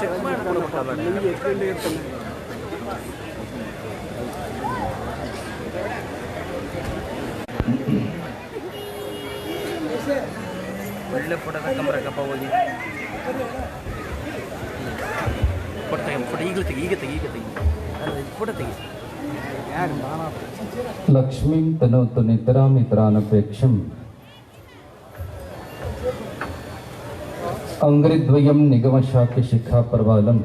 Check ಮಾಡ್ಕೊಡ್ಬೇಕಲ್ಲ ನಿಮಗೆ ಎಷ್ಟು ಗಂಟೆಗೆ ಇರ್ತಾನೆ ಒಳ್ಳೆ ಫೋಟೋ ತಗೊಂಬರಕ್ಕಪ್ಪ ಹೋಗಿ ಫೋಟೋ ತೆಗಿ ಫೋಟೋ ಈಗಲೂ ತೆಗಿ ಈಗ ತೆಗಿ ಈಗ ತೆಗಿ ಫೋಟೋ ತೆಗಿ ಲಕ್ಷ್ಮೀಂ ತನೋತು ನಿತರಾಮಿತರಾನಪೇಕ್ಷಂ ಅಂಗ್ರಿದ್ವಯಂ ನಿಗಮಶಾಖಿ ಶಿಖಾ ಪರ್ವಾಲಂ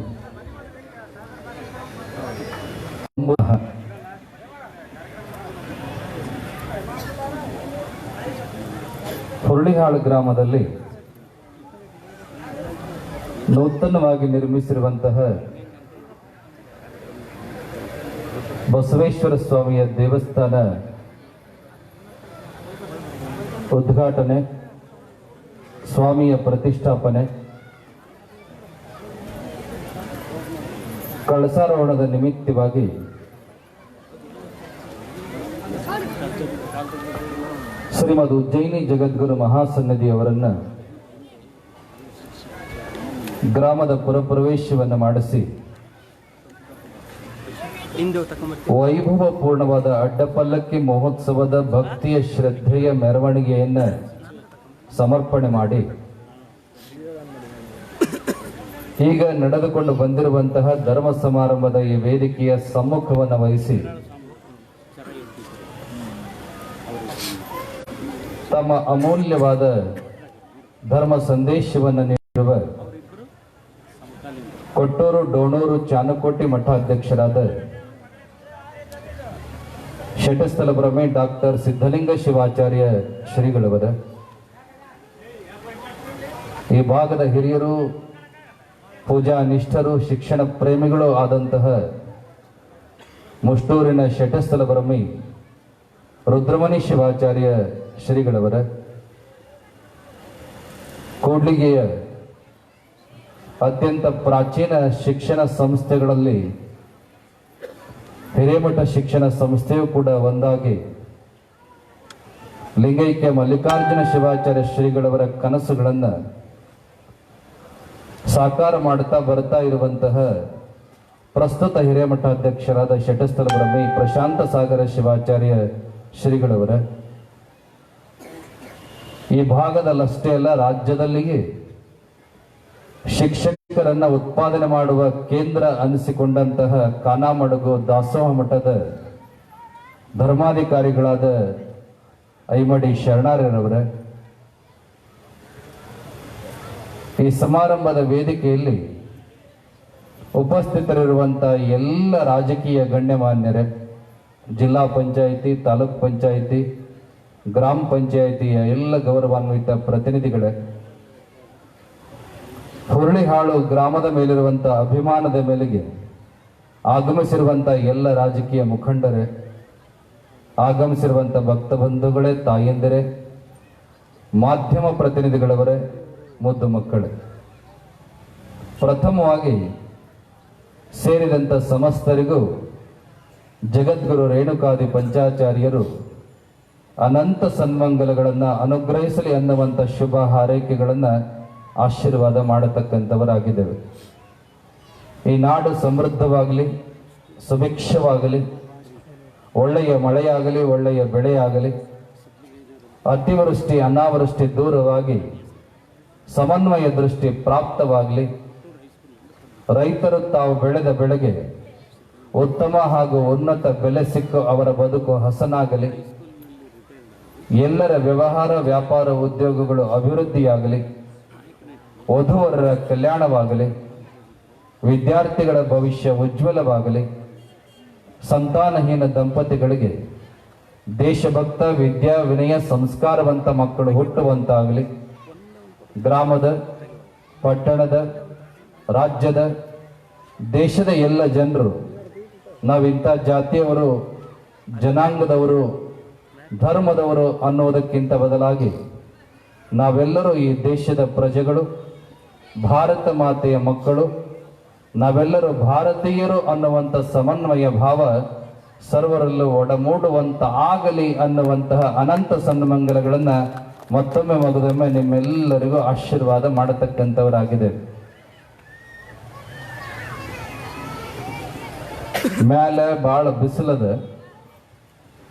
ಗ್ರಾಮದಲ್ಲಿ ನೂತನವಾಗಿ ನಿರ್ಮಿಸಿರುವಂತಹ ಬಸವೇಶ್ವರ ಸ್ವಾಮಿಯ ದೇವಸ್ಥಾನ ಉದ್ಘಾಟನೆ ಸ್ವಾಮಿಯ ಪ್ರತಿಷ್ಠಾಪನೆ ಕಳಸಾರೋಹಣದ ನಿಮಿತ್ತವಾಗಿ ಶ್ರೀಮದ್ ಉಜ್ಜಯಿನಿ ಜಗದ್ಗುರು ಮಹಾಸನ್ನದಿಯವರನ್ನ ಗ್ರಾಮದ ಪುರಪ್ರವೇಶವನ್ನು ಮಾಡಿಸಿ ವೈಭವಪೂರ್ಣವಾದ ಅಡ್ಡಪಲ್ಲಕ್ಕಿ ಮಹೋತ್ಸವದ ಭಕ್ತಿಯ ಶ್ರದ್ಧೆಯ ಮೆರವಣಿಗೆಯನ್ನ ಸಮರ್ಪಣೆ ಮಾಡಿ ಈಗ ನಡೆದುಕೊಂಡು ಬಂದಿರುವಂತಹ ಧರ್ಮ ಸಮಾರಂಭದ ಈ ವೇದಿಕೆಯ ಸಮ್ಮುಖವನ್ನು ವಹಿಸಿ ತಮ್ಮ ಅಮೂಲ್ಯವಾದ ಧರ್ಮ ಸಂದೇಶವನ್ನು ನೀಡಿರುವ ಕೊಟ್ಟೂರು ಡೋಣೂರು ಚಾನಕೋಟಿ ಮಠಾಧ್ಯಕ್ಷರಾದ ಶಟಸ್ಥಲ ಭ್ರಮೆ ಡಾಕ್ಟರ್ ಸಿದ್ಧಲಿಂಗ ಶಿವಾಚಾರ್ಯ ಶ್ರೀಗಳವರ. ಈ ಭಾಗದ ಹಿರಿಯರು, ಪೂಜಾ ನಿಷ್ಠರು, ಶಿಕ್ಷಣ ಪ್ರೇಮಿಗಳು ಆದಂತಹ ಮುಷ್ಟೂರಿನ ಶಟಸ್ಥಲ ಭ್ರಮಿ ರುದ್ರಮಣಿ ಶಿವಾಚಾರ್ಯ ಶ್ರೀಗಳವರ ಕೂಡ್ಲಿಗೆಯ ಅತ್ಯಂತ ಪ್ರಾಚೀನ ಶಿಕ್ಷಣ ಸಂಸ್ಥೆಗಳಲ್ಲಿ, ಹಿರೇಮಠ ಶಿಕ್ಷಣ ಸಂಸ್ಥೆಯು ಕೂಡ ಒಂದಾಗಿ ಲಿಂಗೈಕ್ಯ ಮಲ್ಲಿಕಾರ್ಜುನ ಶಿವಾಚಾರ್ಯ ಶ್ರೀಗಳವರ ಕನಸುಗಳನ್ನು ಸಾಕಾರ ಮಾಡುತ್ತಾ ಬರ್ತಾ ಇರುವಂತಹ ಪ್ರಸ್ತುತ ಹಿರೇಮಠಾಧ್ಯಕ್ಷರಾದ ಶಟಸ್ಥಲ ಬ್ರಹ್ಮಿ ಪ್ರಶಾಂತ ಸಾಗರ ಶಿವಾಚಾರ್ಯ ಶ್ರೀಗಳವರ ಈ ಭಾಗದಲ್ಲಷ್ಟೇ ಅಲ್ಲ, ರಾಜ್ಯದಲ್ಲಿಯೇ ಶಿಕ್ಷಕರನ್ನ ಉತ್ಪಾದನೆ ಮಾಡುವ ಕೇಂದ್ರ ಅನಿಸಿಕೊಂಡಂತಹ ಕಾನಾಮಡುಗು ದಾಸೋಹ ಮಠದ ಧರ್ಮಾಧಿಕಾರಿಗಳಾದ ಐಮಡಿ ಶರಣಾರ್ಯರವರ, ಈ ಸಮಾರಂಭದ ವೇದಿಕೆಯಲ್ಲಿ ಉಪಸ್ಥಿತರಿರುವಂತಹ ಎಲ್ಲ ರಾಜಕೀಯ ಗಣ್ಯಮಾನ್ಯರೇ, ಜಿಲ್ಲಾ ಪಂಚಾಯಿತಿ, ತಾಲೂಕ್ ಪಂಚಾಯಿತಿ ಗ್ರಾಮ ಪಂಚಾಯಿತಿಯ ಎಲ್ಲ ಗೌರವಾನ್ವಿತ ಪ್ರತಿನಿಧಿಗಳೇ, ಹುರುಳಿಹಾಳು ಗ್ರಾಮದ ಮೇಲಿರುವಂತಹ ಅಭಿಮಾನದ ಮೇಲೆಗೆ ಆಗಮಿಸಿರುವಂತಹ ಎಲ್ಲ ರಾಜಕೀಯ ಮುಖಂಡರೇ, ಆಗಮಿಸಿರುವಂತ ಭಕ್ತ ಬಂಧುಗಳೇ ತಾಯಂದಿರೇ, ಮಾಧ್ಯಮ ಪ್ರತಿನಿಧಿಗಳವರೇ, ಮುದ್ದು ಮಕ್ಕಳೇ. ಪ್ರಥಮವಾಗಿ ಸೇರಿದಂತ ಸಮಸ್ತರಿಗೂ ಜಗದ್ಗುರು ರೇಣುಕಾದಿ ಪಂಚಾಚಾರ್ಯರು ಅನಂತ ಸನ್ಮಂಗಲಗಳನ್ನು ಅನುಗ್ರಹಿಸಲಿ ಅನ್ನುವಂಥ ಶುಭ ಹಾರೈಕೆಗಳನ್ನು ಆಶೀರ್ವಾದ ಮಾಡತಕ್ಕಂಥವರಾಗಿದ್ದೇವೆ. ಈ ನಾಡು ಸಮೃದ್ಧವಾಗಲಿ, ಸುಭಿಕ್ಷವಾಗಲಿ, ಒಳ್ಳೆಯ ಮಳೆಯಾಗಲಿ, ಒಳ್ಳೆಯ ಬೆಳೆಯಾಗಲಿ, ಅತಿವೃಷ್ಟಿ, ಅನಾವೃಷ್ಟಿ ದೂರವಾಗಿ ಸಮನ್ವಯ ದೃಷ್ಟಿ ಪ್ರಾಪ್ತವಾಗಲಿ, ರೈತರು ತಾವು ಬೆಳೆದ ಬೆಳೆಗೆ ಉತ್ತಮ ಹಾಗೂ ಉನ್ನತ ಬೆಲೆ ಸಿಕ್ಕು ಅವರ ಬದುಕು ಹಸನಾಗಲಿ. ಎಲ್ಲರ ವ್ಯವಹಾರ, ವ್ಯಾಪಾರ, ಉದ್ಯೋಗಗಳು ಅಭಿವೃದ್ಧಿಯಾಗಲಿ, ವಧುವರರ ಕಲ್ಯಾಣವಾಗಲಿ, ವಿದ್ಯಾರ್ಥಿಗಳ ಭವಿಷ್ಯ ಉಜ್ವಲವಾಗಲಿ, ಸಂತಾನಹೀನ ದಂಪತಿಗಳಿಗೆ ದೇಶಭಕ್ತ, ವಿದ್ಯಾ, ವಿನಯ, ಸಂಸ್ಕಾರವಂತ ಮಕ್ಕಳು ಹುಟ್ಟುವಂತಾಗಲಿ. ಗ್ರಾಮದ, ಪಟ್ಟಣದ, ರಾಜ್ಯದ, ದೇಶದ ಎಲ್ಲ ಜನರು, ನಾವಿಂಥ ಜಾತಿಯವರು, ಜನಾಂಗದವರು ಧರ್ಮದವರು ಅನ್ನೋದಕ್ಕಿಂತ ಬದಲಾಗಿ ನಾವೆಲ್ಲರೂ ಈ ದೇಶದ ಪ್ರಜೆಗಳು, ಭಾರತ ಮಾತೆಯ ಮಕ್ಕಳು, ನಾವೆಲ್ಲರೂ ಭಾರತೀಯರು ಅನ್ನುವಂಥ ಸಮನ್ವಯ ಭಾವ ಸರ್ವರಲ್ಲೂ ಒಡಮೂಡುವಂತ ಆಗಲಿ ಅನ್ನುವಂತಹ ಅನಂತ ಸನ್ಮಂಗಲಗಳನ್ನು ಮತ್ತೊಮ್ಮೆ ಮಗದೊಮ್ಮೆ ನಿಮ್ಮೆಲ್ಲರಿಗೂ ಆಶೀರ್ವಾದ ಮಾಡತಕ್ಕಂಥವರಾಗಿದೆ. ಮ್ಯಾಲೆ ಭಾಳ ಬಿಸಿಲದ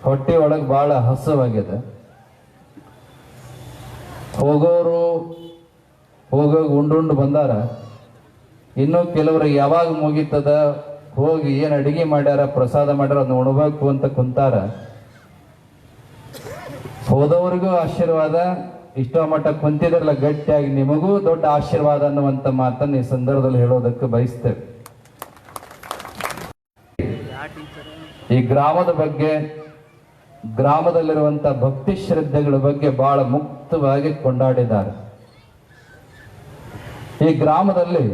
ಹೊಟ್ಟೆ ಒಳಗೆ ಭಾಳ ಹಸವಾಗಿದೆ ಹೋಗೋರು ಹೋಗೋಗಿ ಉಂಡುಂಡು ಬಂದಾರ. ಇನ್ನೂ ಕೆಲವರು ಯಾವಾಗ ಮುಗೀತದ, ಹೋಗಿ ಏನು ಅಡಿಗೆ ಮಾಡ್ಯಾರ, ಪ್ರಸಾದ ಮಾಡ್ಯಾರ ಅದನ್ನ ಉಣಬೇಕು ಅಂತ ಕುಂತಾರ. ಹೋದವರಿಗೂ ಆಶೀರ್ವಾದ, ಇಷ್ಟೋ ಮಟ್ಟ ಕುಂತಿದ್ರಲ್ಲ ಗಟ್ಟಿಯಾಗಿ, ನಿಮಗೂ ದೊಡ್ಡ ಆಶೀರ್ವಾದ ಅನ್ನುವಂಥ ಮಾತನ್ನು ಈ ಸಂದರ್ಭದಲ್ಲಿ ಹೇಳೋದಕ್ಕೆ ಬಯಸ್ತೇವೆ. ಈ ಗ್ರಾಮದ ಬಗ್ಗೆ ಗ್ರಾಮದಲ್ಲಿರುವಂಥ ಭಕ್ತಿ ಶ್ರದ್ಧೆಗಳ ಬಗ್ಗೆ ಬಹಳ ಮುಕ್ತವಾಗಿ ಕೊಂಡಾಡಿದ್ದಾರೆ. ಈ ಗ್ರಾಮದಲ್ಲಿ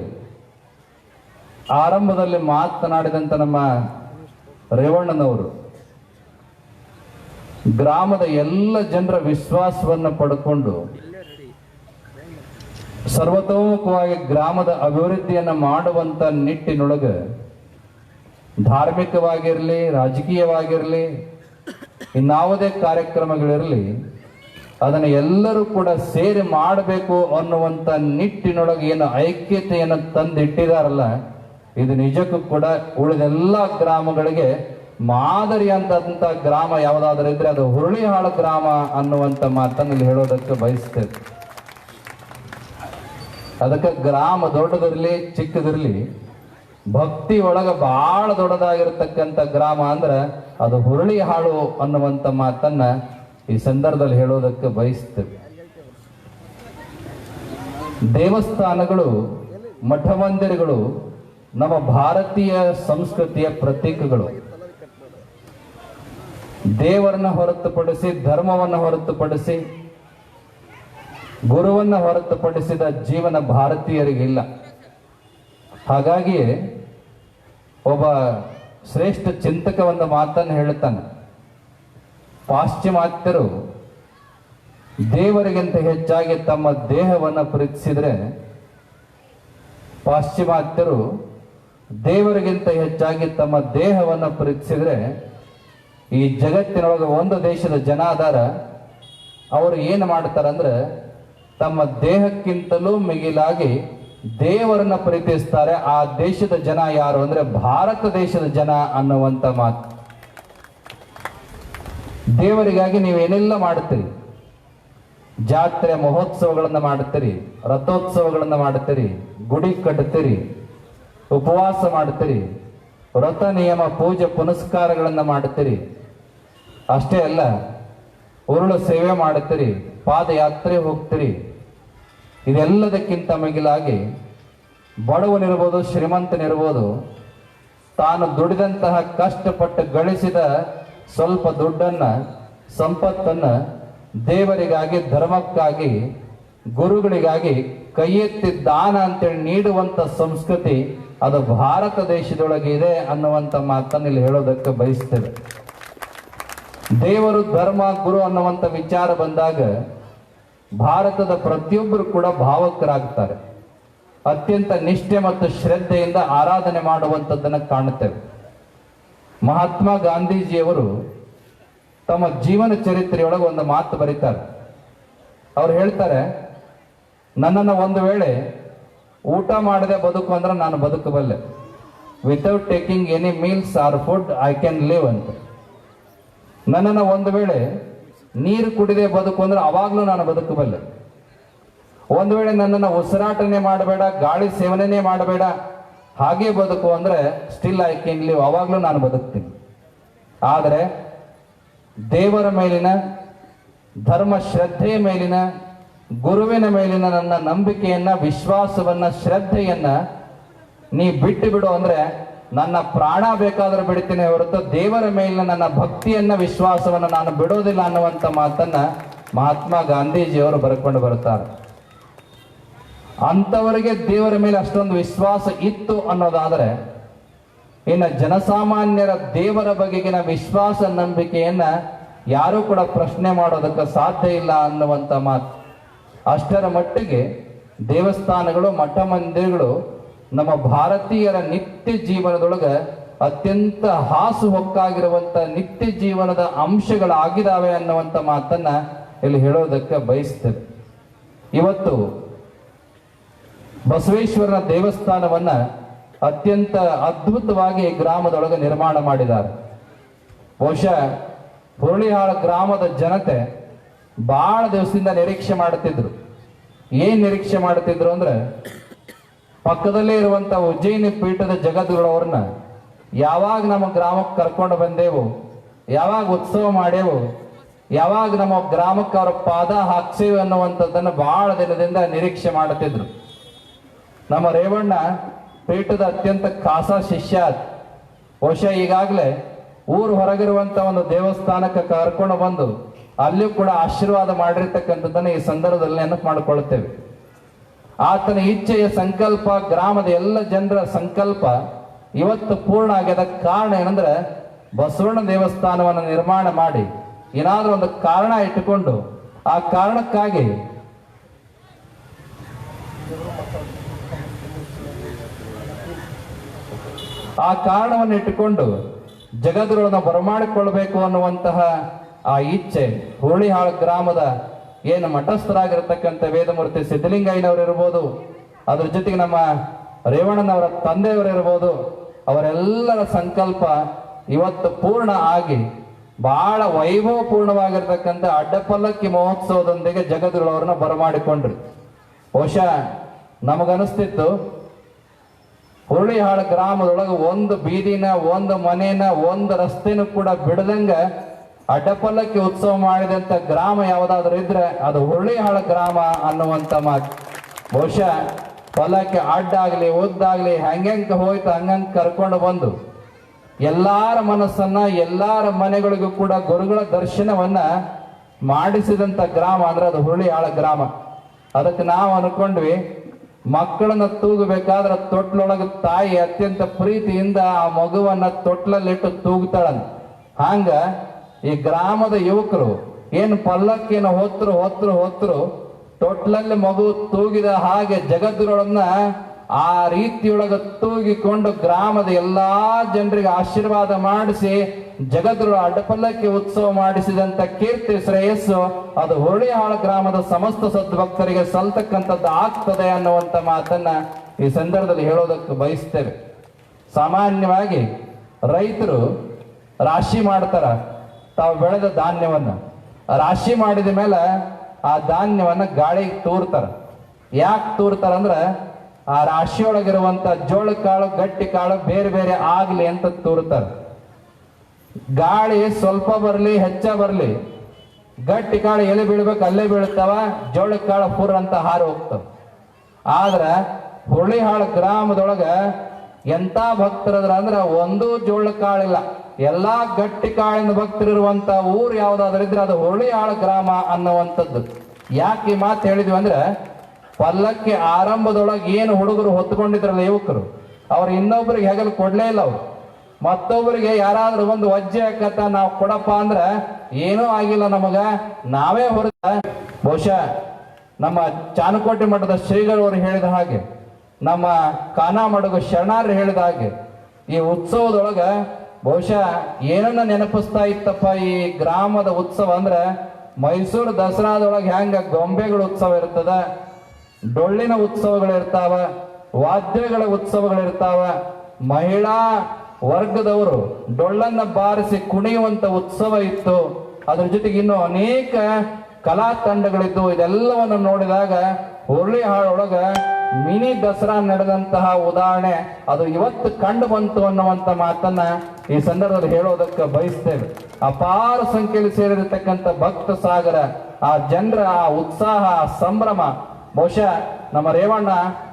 ಆರಂಭದಲ್ಲಿ ಮಾತನಾಡಿದಂತ ನಮ್ಮ ರೇವಣ್ಣನವರು, ಗ್ರಾಮದ ಎಲ್ಲ ಜನರ ವಿಶ್ವಾಸವನ್ನು ಪಡ್ಕೊಂಡು ಸರ್ವತೋಮುಖವಾಗಿ ಗ್ರಾಮದ ಅಭಿವೃದ್ಧಿಯನ್ನು ಮಾಡುವಂತ ನಿಟ್ಟಿನೊಳಗೆ ಧಾರ್ಮಿಕವಾಗಿರಲಿ, ರಾಜಕೀಯವಾಗಿರಲಿ ಇನ್ನಾವುದೇ ಕಾರ್ಯಕ್ರಮಗಳಿರಲಿ, ಅದನ್ನು ಎಲ್ಲರೂ ಕೂಡ ಸೇರಿ ಮಾಡಬೇಕು ಅನ್ನುವಂಥ ನಿಟ್ಟಿನೊಳಗೆ ಏನು ಐಕ್ಯತೆಯನ್ನು ತಂದಿಟ್ಟಿದಾರಲ್ಲ, ಇದು ನಿಜಕ್ಕೂ ಕೂಡ ಉಳಿದೆಲ್ಲ ಗ್ರಾಮಗಳಿಗೆ ಮಾದರಿ ಅಂತಂತ ಗ್ರಾಮ ಯಾವುದಾದ್ರೂ ಇದ್ರೆ ಅದು ಹುರುಳಿಹಾಳು ಗ್ರಾಮ ಅನ್ನುವಂಥ ಮಾತನ್ನು ಇಲ್ಲಿ ಹೇಳೋದಕ್ಕೆ ಬಯಸ್ತೇವೆ. ಅದಕ್ಕೆ ಗ್ರಾಮ ದೊಡ್ಡದಿರಲಿ, ಚಿಕ್ಕದಿರಲಿ ಭಕ್ತಿ ಒಳಗ ಬಹಳ ದೊಡ್ಡದಾಗಿರ್ತಕ್ಕಂಥ ಗ್ರಾಮ ಅಂದ್ರೆ ಅದು ಹುರುಳಿ ಹಾಳು ಅನ್ನುವಂಥ ಮಾತನ್ನ ಈ ಸಂದರ್ಭದಲ್ಲಿ ಹೇಳೋದಕ್ಕೆ ಬಯಸ್ತೇವೆ. ದೇವಸ್ಥಾನಗಳು ಮಠ ಮಂದಿರಗಳು ನಮ್ಮ ಭಾರತೀಯ ಸಂಸ್ಕೃತಿಯ ಪ್ರತೀಕಗಳು. ದೇವರನ್ನ ಹೊರತುಪಡಿಸಿ, ಧರ್ಮವನ್ನು ಹೊರತುಪಡಿಸಿ, ಗುರುವನ್ನ ಹೊರತುಪಡಿಸಿದ ಜೀವನ ಭಾರತೀಯರಿಗಿಲ್ಲ. ಹಾಗಾಗಿ ಒಬ್ಬ ಶ್ರೇಷ್ಠ ಚಿಂತಕ ಒಂದು ಮಾತನ್ನು ಹೇಳುತ್ತಾನೆ. ಪಾಶ್ಚಿಮಾತ್ಯರು ದೇವರಿಗಿಂತ ಹೆಚ್ಚಾಗಿ ತಮ್ಮ ದೇಹವನ್ನು ಪ್ರೀತಿಸಿದ್ರೆ ಪಾಶ್ಚಿಮಾತ್ಯರು ದೇವರಿಗಿಂತ ಹೆಚ್ಚಾಗಿ ತಮ್ಮ ದೇಹವನ್ನು ಪ್ರೀತಿಸಿದ್ರೆ ಈ ಜಗತ್ತಿನೊಳಗೆ ಒಂದು ದೇಶದ ಜನ ಅದಾರ ಅವರು ಏನು ಮಾಡ್ತಾರಂದ್ರೆ ತಮ್ಮ ದೇಹಕ್ಕಿಂತಲೂ ಮಿಗಿಲಾಗಿ ದೇವರನ್ನ ಪ್ರೀತಿಸ್ತಾರೆ. ಆ ದೇಶದ ಜನ ಯಾರು ಅಂದ್ರೆ ಭಾರತ ದೇಶದ ಜನ ಅನ್ನುವಂತ ಮಾತು. ದೇವರಿಗಾಗಿ ನೀವೇನೆಲ್ಲ ಮಾಡುತ್ತೀರಿ? ಜಾತ್ರೆ, ಮಹೋತ್ಸವಗಳನ್ನು ಮಾಡುತ್ತೀರಿ, ರಥೋತ್ಸವಗಳನ್ನು ಮಾಡುತ್ತೀರಿ, ಗುಡಿ ಕಟ್ಟುತ್ತೀರಿ ಉಪವಾಸ ಮಾಡುತ್ತೀರಿ ವ್ರತ ನಿಯಮ, ಪೂಜೆ, ಪುನಸ್ಕಾರಗಳನ್ನು ಮಾಡುತ್ತೀರಿ. ಅಷ್ಟೇ ಅಲ್ಲ, ಉರುಳು ಸೇವೆ ಮಾಡುತ್ತೀರಿ, ಪಾದಯಾತ್ರೆ ಹೋಗ್ತೀರಿ. ಇದೆಲ್ಲದಕ್ಕಿಂತ ಮಿಗಿಲಾಗಿ ಬಡವನಿರ್ಬೋದು, ಶ್ರೀಮಂತನಿರ್ಬೋದು, ತಾನು ದುಡಿದಂತಹ ಕಷ್ಟಪಟ್ಟು ಗಳಿಸಿದ ಸ್ವಲ್ಪ ದುಡ್ಡನ್ನ, ಸಂಪತ್ತನ್ನ ದೇವರಿಗಾಗಿ, ಧರ್ಮಕ್ಕಾಗಿ, ಗುರುಗಳಿಗಾಗಿ ಕೈ ಎತ್ತಿ ದಾನ ಅಂತೇಳಿ ನೀಡುವಂತ ಸಂಸ್ಕೃತಿ ಅದು ಭಾರತ ದೇಶದೊಳಗೆ ಇದೆ ಅನ್ನುವಂಥ ಮಾತನ್ನು ಇಲ್ಲಿ ಹೇಳೋದಕ್ಕೆ ಬಯಸ್ತೇವೆ. ದೇವರು ಧರ್ಮ, ಗುರು ಅನ್ನುವಂಥ ವಿಚಾರ ಬಂದಾಗ ಭಾರತದ ಪ್ರತಿಯೊಬ್ಬರು ಕೂಡ ಭಾವಕರಾಗ್ತಾರೆ. ಅತ್ಯಂತ ನಿಷ್ಠೆ ಮತ್ತು ಶ್ರದ್ಧೆಯಿಂದ ಆರಾಧನೆ ಮಾಡುವಂಥದ್ದನ್ನು ಕಾಣುತ್ತೇವೆ. ಮಹಾತ್ಮ ಗಾಂಧೀಜಿಯವರು ತಮ್ಮ ಜೀವನ ಚರಿತ್ರೆಯೊಳಗೆ ಒಂದು ಮಾತು ಬರೀತಾರೆ. ಅವ್ರು ಹೇಳ್ತಾರೆ, ನನ್ನನ್ನು ಒಂದು ವೇಳೆ ಊಟ ಮಾಡದೆ ಬದುಕು ಅಂದ್ರೆ ನಾನು ಬದುಕಬಲ್ಲೆ. Without taking any meals or food I can live ಅಂತ. ನನ್ನನ್ನು ಒಂದು ವೇಳೆ ನೀರು ಕುಡಿದೆ ಬದುಕು ಅಂದ್ರೆ ಅವಾಗಲೂ ನಾನು ಬದುಕಬಲ್ಲೆ. ಒಂದು ವೇಳೆ ನನ್ನನ್ನು ಉಸಿರಾಟನೆ ಮಾಡಬೇಡ, ಗಾಳಿ ಸೇವನೆ ಮಾಡಬೇಡ, ಹಾಗೆ ಬದುಕು ಅಂದ್ರೆ ಸ್ಟಿಲ್ ಐ ಕ್ಯಾನ್ ಲಿವ್ ಅವಾಗ್ಲೂ ನಾನು ಬದುಕ್ತೀನಿ. ಆದರೆ ದೇವರ ಮೇಲಿನ, ಧರ್ಮ ಶ್ರದ್ಧೆಯ ಮೇಲಿನ, ಗುರುವಿನ ಮೇಲಿನ ನನ್ನ ನಂಬಿಕೆಯನ್ನ, ವಿಶ್ವಾಸವನ್ನ, ಶ್ರದ್ಧೆಯನ್ನ ನೀ ಬಿಟ್ಟು ಬಿಡು ಅಂದ್ರೆ ನನ್ನ ಪ್ರಾಣ ಬೇಕಾದರೂ ಬಿಡ್ತೀನಿ ಹೊರತು ದೇವರ ಮೇಲಿನ ನನ್ನ ಭಕ್ತಿಯನ್ನ ವಿಶ್ವಾಸವನ್ನ ನಾನು ಬಿಡೋದಿಲ್ಲ ಅನ್ನುವಂಥ ಮಾತನ್ನ ಮಹಾತ್ಮ ಗಾಂಧೀಜಿಯವರು ಬರ್ಕೊಂಡು ಬರುತ್ತಾರೆ. ಅಂಥವರಿಗೆ ದೇವರ ಮೇಲೆ ಅಷ್ಟೊಂದು ವಿಶ್ವಾಸ ಇತ್ತು ಅನ್ನೋದಾದರೆ, ಇನ್ನು ಜನಸಾಮಾನ್ಯರ ದೇವರ ಬಗೆಗಿನ ವಿಶ್ವಾಸ ನಂಬಿಕೆಯನ್ನ ಯಾರೂ ಕೂಡ ಪ್ರಶ್ನೆ ಮಾಡೋದಕ್ಕೆ ಸಾಧ್ಯ ಇಲ್ಲ ಅನ್ನುವಂಥ ಮಾತು. ಅಷ್ಟರ ಮಟ್ಟಿಗೆ ದೇವಸ್ಥಾನಗಳು ಮಠ ಮಂದಿರಗಳು ನಮ್ಮ ಭಾರತೀಯರ ನಿತ್ಯ ಜೀವನದೊಳಗೆ ಅತ್ಯಂತ ಹಾಸು ಹೊಕ್ಕಾಗಿರುವಂತ ನಿತ್ಯ ಜೀವನದ ಅಂಶಗಳಾಗಿದ್ದಾವೆ ಅನ್ನುವಂತ ಮಾತನ್ನ ಇಲ್ಲಿ ಹೇಳೋದಕ್ಕೆ ಬಯಸ್ತೇವೆ. ಇವತ್ತು ಬಸವೇಶ್ವರನ ದೇವಸ್ಥಾನವನ್ನ ಅತ್ಯಂತ ಅದ್ಭುತವಾಗಿ ಗ್ರಾಮದೊಳಗೆ ನಿರ್ಮಾಣ ಮಾಡಿದ್ದಾರೆ. ಬಹುಶಃ ಹುರುಳಿಹಾಳ ಗ್ರಾಮದ ಜನತೆ ಬಹಳ ದಿವಸದಿಂದ ನಿರೀಕ್ಷೆ ಮಾಡುತ್ತಿದ್ರು. ಏನ್ ನಿರೀಕ್ಷೆ ಮಾಡುತ್ತಿದ್ರು ಅಂದ್ರೆ ಪಕ್ಕದಲ್ಲೇ ಇರುವಂತ ಉಜ್ಜಯಿನಿ ಪೀಠದ ಜಗದ್ಗುರುಗಳವ್ರನ್ನ ಯಾವಾಗ ನಮ್ಮ ಗ್ರಾಮಕ್ಕೆ ಕರ್ಕೊಂಡು ಬಂದೆವು, ಯಾವಾಗ ಉತ್ಸವ ಮಾಡೇವು ಯಾವಾಗ ನಮ್ಮ ಗ್ರಾಮಕ್ಕೆ ಅವರ ಪಾದ ಹಾಕ್ಸೇವೆ ಅನ್ನುವಂಥದ್ದನ್ನು ಬಹಳ ದಿನದಿಂದ ನಿರೀಕ್ಷೆ ಮಾಡುತ್ತಿದ್ರು. ನಮ್ಮ ರೇವಣ್ಣ ಪೀಠದ ಅತ್ಯಂತ ಖಾಸ ಶಿಷ್ಯ ಬಹುಶಃ ಈಗಾಗಲೇ ಊರು ಹೊರಗಿರುವಂತ ಒಂದು ದೇವಸ್ಥಾನಕ್ಕೆ ಕರ್ಕೊಂಡು ಬಂದು ಅಲ್ಲಿಯೂ ಕೂಡ ಆಶೀರ್ವಾದ ಮಾಡಿರ್ತಕ್ಕಂಥದ್ದನ್ನು ಈ ಸಂದರ್ಭದಲ್ಲಿ ನೆನಪು ಮಾಡಿಕೊಳ್ಳುತ್ತೇವೆ. ಆತನ ಇಚ್ಛೆಯ ಸಂಕಲ್ಪ, ಗ್ರಾಮದ ಎಲ್ಲ ಜನರ ಸಂಕಲ್ಪ ಇವತ್ತು ಪೂರ್ಣ ಆಗ್ಯದ ಕಾರಣ ಏನಂದ್ರೆ ಬಸವಣ್ಣ ದೇವಸ್ಥಾನವನ್ನು ನಿರ್ಮಾಣ ಮಾಡಿ ಏನಾದರೂ ಒಂದು ಕಾರಣ ಇಟ್ಟುಕೊಂಡು ಆ ಕಾರಣಕ್ಕಾಗಿ ಆ ಕಾರಣವನ್ನು ಇಟ್ಟುಕೊಂಡು ಜಗದ್ಗುರುಗಳನ್ನ ಬರಮಾಡಿಕೊಳ್ಬೇಕು ಅನ್ನುವಂತಹ ಆ ಇಚ್ಛೆ ಹುರುಳಿಹಾಳ ಗ್ರಾಮದ ಏನು ಮಠಸ್ಥರಾಗಿರ್ತಕ್ಕಂಥ ವೇದಮೂರ್ತಿ ಸಿದ್ಧಲಿಂಗಯ್ಯನವರು ಇರ್ಬೋದು, ಅದ್ರ ಜೊತೆಗೆ ನಮ್ಮ ರೇವಣ್ಣನವರ ತಂದೆಯವರು ಇರ್ಬೋದು, ಅವರೆಲ್ಲರ ಸಂಕಲ್ಪ ಇವತ್ತು ಪೂರ್ಣ ಆಗಿ ಬಹಳ ವೈಭವಪೂರ್ಣವಾಗಿರ್ತಕ್ಕಂಥ ಅಡ್ಡಪಲ್ಲಕ್ಕಿ ಮಹೋತ್ಸವದೊಂದಿಗೆ ಜಗದ್ಗುರುಳವ್ರನ್ನ ಬರಮಾಡಿಕೊಂಡ್ರು. ಬಹುಶಃ ನಮಗನಿಸ್ತಿತ್ತು ಹುರುಳಿಹಾಳ ಗ್ರಾಮದೊಳಗೆ ಒಂದು ಬೀದಿನ, ಒಂದು ಮನೇನ, ಒಂದು ರಸ್ತೆನೂ ಕೂಡ ಬಿಡದಂಗ ಅಡ್ಡಪಲ್ಲಕ್ಕಿ ಉತ್ಸವ ಮಾಡಿದಂತ ಗ್ರಾಮ ಯಾವ್ದಾದ್ರು ಇದ್ರೆ ಅದು ಹುರುಳಿಹಾಳ ಗ್ರಾಮ ಅನ್ನುವಂತ ಮಾತು. ಬಹುಶಃ ಪಲ್ಲಕ್ಕಿ ಅಡ್ಡಾಗ್ಲಿ, ಉದ್ದಾಗ್ಲಿ, ಹೆಂಗೆಂಗ್ ಹೋಯ್ತು, ಹಂಗಂಗ್ ಕರ್ಕೊಂಡು ಬಂದು ಎಲ್ಲಾರ ಮನಸ್ಸನ್ನ, ಎಲ್ಲಾರ ಮನೆಗಳಿಗೂ ಕೂಡ ಗುರುಗಳ ದರ್ಶನವನ್ನ ಮಾಡಿಸಿದಂತ ಗ್ರಾಮ ಅಂದ್ರೆ ಅದು ಹುರುಳಿಹಾಳ ಗ್ರಾಮ. ಅದಕ್ಕೆ ನಾವು ಅನ್ಕೊಂಡ್ವಿ, ಮಕ್ಕಳನ್ನ ತೂಗಬೇಕಾದ್ರೆ ತೊಟ್ಲೊಳಗೆ ತಾಯಿ ಅತ್ಯಂತ ಪ್ರೀತಿಯಿಂದ ಆ ಮಗುವನ್ನ ತೊಟ್ಲಲ್ಲಿಟ್ಟು ತೂಗ್ತಾಳಂತ. ಹಂಗ ಈ ಗ್ರಾಮದ ಯುವಕರು ಏನು ಪಲ್ಲಕ್ಕಿನ ಹೊತ್ತರು ಹೊತ್ತರು ಹೊತ್ತರು ತೊಟ್ಲಲ್ಲಿ ಮಗು ತೂಗಿದ ಹಾಗೆ ಜಗದ್ಗುರುಗಳನ್ನ ಆ ರೀತಿಯೊಳಗ ತೂಗಿಕೊಂಡು ಗ್ರಾಮದ ಎಲ್ಲಾ ಜನರಿಗೆ ಆಶೀರ್ವಾದ ಮಾಡಿಸಿ ಜಗದ್ರು ಅಡ್ಡಪಲ್ಲಕ್ಕಿ ಉತ್ಸವ ಮಾಡಿಸಿದಂತ ಕೀರ್ತಿ ಶ್ರೇಯಸ್ಸು ಅದು ಹುರುಳಿಹಾಳ ಗ್ರಾಮದ ಸಮಸ್ತ ಸದ್ಭಕ್ತರಿಗೆ ಸಲ್ತಕ್ಕಂಥದ್ದು ಆಗ್ತದೆ ಅನ್ನುವಂತ ಮಾತನ್ನ ಈ ಸಂದರ್ಭದಲ್ಲಿ ಹೇಳೋದಕ್ಕೆ ಬಯಸ್ತೇವೆ. ಸಾಮಾನ್ಯವಾಗಿ ರೈತರು ರಾಶಿ ಮಾಡ್ತಾರ. ತಾವು ಬೆಳೆದ ಧಾನ್ಯವನ್ನು ರಾಶಿ ಮಾಡಿದ ಮೇಲೆ ಆ ಧಾನ್ಯವನ್ನು ಗಾಳಿಗೆ ತೂರ್ತಾರೆ. ಯಾಕೆ ತೂರ್ತಾರ ಅಂದ್ರೆ ಆ ರಾಶಿಯೊಳಗಿರುವಂತ ಜೋಳ ಕಾಳು, ಗಟ್ಟಿ ಕಾಳು ಬೇರೆ ಬೇರೆ ಆಗಲಿ ಅಂತ ತೂರ್ತಾರ. ಗಾಳಿ ಸ್ವಲ್ಪ ಬರಲಿ, ಹೆಚ್ಚ ಬರಲಿ, ಗಟ್ಟಿ ಕಾಳು ಎಲೆ ಬೀಳ್ಬೇಕು, ಅಲ್ಲೇ ಬೀಳ್ತಾವ, ಜೋಳ ಕಾಳು ಪುರ್ ಅಂತ ಹಾರಿ ಹೋಗ್ತಾವ. ಆದ್ರೆ ಹುರುಳಿಹಾಳ ಗ್ರಾಮದೊಳಗ ಎಂತ ಭಕ್ತರದ್ರ ಅಂದ್ರೆ ಒಂದು ಜೋಳ ಕಾಳಿಲ್ಲ. ಎಲ್ಲಾ ಗಟ್ಟಿ ಕಾಳಿನ ಭಕ್ತರಿರುವಂತ ಊರು ಯಾವ್ದಾದ್ರಿದ್ರೆ ಅದು ಹುರುಳಿಹಾಳ ಗ್ರಾಮ ಅನ್ನುವಂಥದ್ದು. ಯಾಕೆ ಈ ಮಾತು ಹೇಳಿದ್ವಿ ಅಂದ್ರೆ ಪಲ್ಲಕ್ಕಿ ಆರಂಭದೊಳಗೆ ಏನು ಹುಡುಗರು ಹೊತ್ಕೊಂಡಿದ್ರಲ್ಲ ಯುವಕರು, ಅವ್ರು ಇನ್ನೊಬ್ರಿಗೆ ಹೆಗಲು ಕೊಡ್ಲೇ ಇಲ್ಲ ಅವ್ರು. ಮತ್ತೊಬ್ಬರಿಗೆ ಯಾರಾದ್ರೂ ಒಂದು ವಜ್ಜೆ ಹಾಕತ್ತ ನಾವು ಕೊಡಪ್ಪ ಅಂದ್ರೆ ಏನೂ ಆಗಿಲ್ಲ ನಮಗ, ನಾವೇ ಹೊರ ಬಹುಶಃ ನಮ್ಮ ಚಾನುಕೋಟೆ ಮಠದ ಶ್ರೀಗಳವರು ಹೇಳಿದ ಹಾಗೆ. ನಮ್ಮ ಕಾನಾಮಡುಗು ಶರಣಾರ್ರು ಹೇಳಿದ ಹಾಗೆ, ಈ ಉತ್ಸವದೊಳಗ ಬಹುಶಃ ಏನನ್ನ ನೆನಪಿಸ್ತಾ ಇತ್ತಪ್ಪ ಈ ಗ್ರಾಮದ ಉತ್ಸವ ಅಂದ್ರೆ, ಮೈಸೂರು ದಸರಾದೊಳಗೆ ಹೆಂಗ ಗೊಂಬೆಗಳ ಉತ್ಸವ ಇರ್ತದ, ಡೊಳ್ಳಿನ ಉತ್ಸವಗಳಿರ್ತಾವ ವಾದ್ಯಗಳ ಉತ್ಸವಗಳಿರ್ತಾವ ಮಹಿಳಾ ವರ್ಗದವರು ಡೊಳ್ಳನ್ನ ಬಾರಿಸಿ ಕುಣಿಯುವಂತ ಉತ್ಸವ ಇತ್ತು. ಅದ್ರ ಜೊತೆಗೆ ಇನ್ನು ಅನೇಕ ಕಲಾ ತಂಡಗಳಿದ್ದು ಇದೆಲ್ಲವನ್ನು ನೋಡಿದಾಗ ಹುರುಳಿ ಹಾಳೊಳಗ ಮಿನಿ ದಸರಾ ನಡೆದಂತಹ ಉದಾಹರಣೆ, ಅದು ಇವತ್ತು ಕಂಡು ಬಂತು ಅನ್ನುವಂತ ಮಾತನ್ನ ಈ ಸಂದರ್ಭದಲ್ಲಿ ಹೇಳೋದಕ್ಕೆ ಬಯಸ್ತೇವೆ. ಅಪಾರ ಸಂಖ್ಯೆಯಲ್ಲಿ ಸೇರಿರತಕ್ಕಂಥ ಭಕ್ತ ಸಾಗರ, ಆ ಜನರ ಆ ಉತ್ಸಾಹ ಸಂಭ್ರಮ. ಬಹುಶಃ ನಮ್ಮ ರೇವಣ್ಣ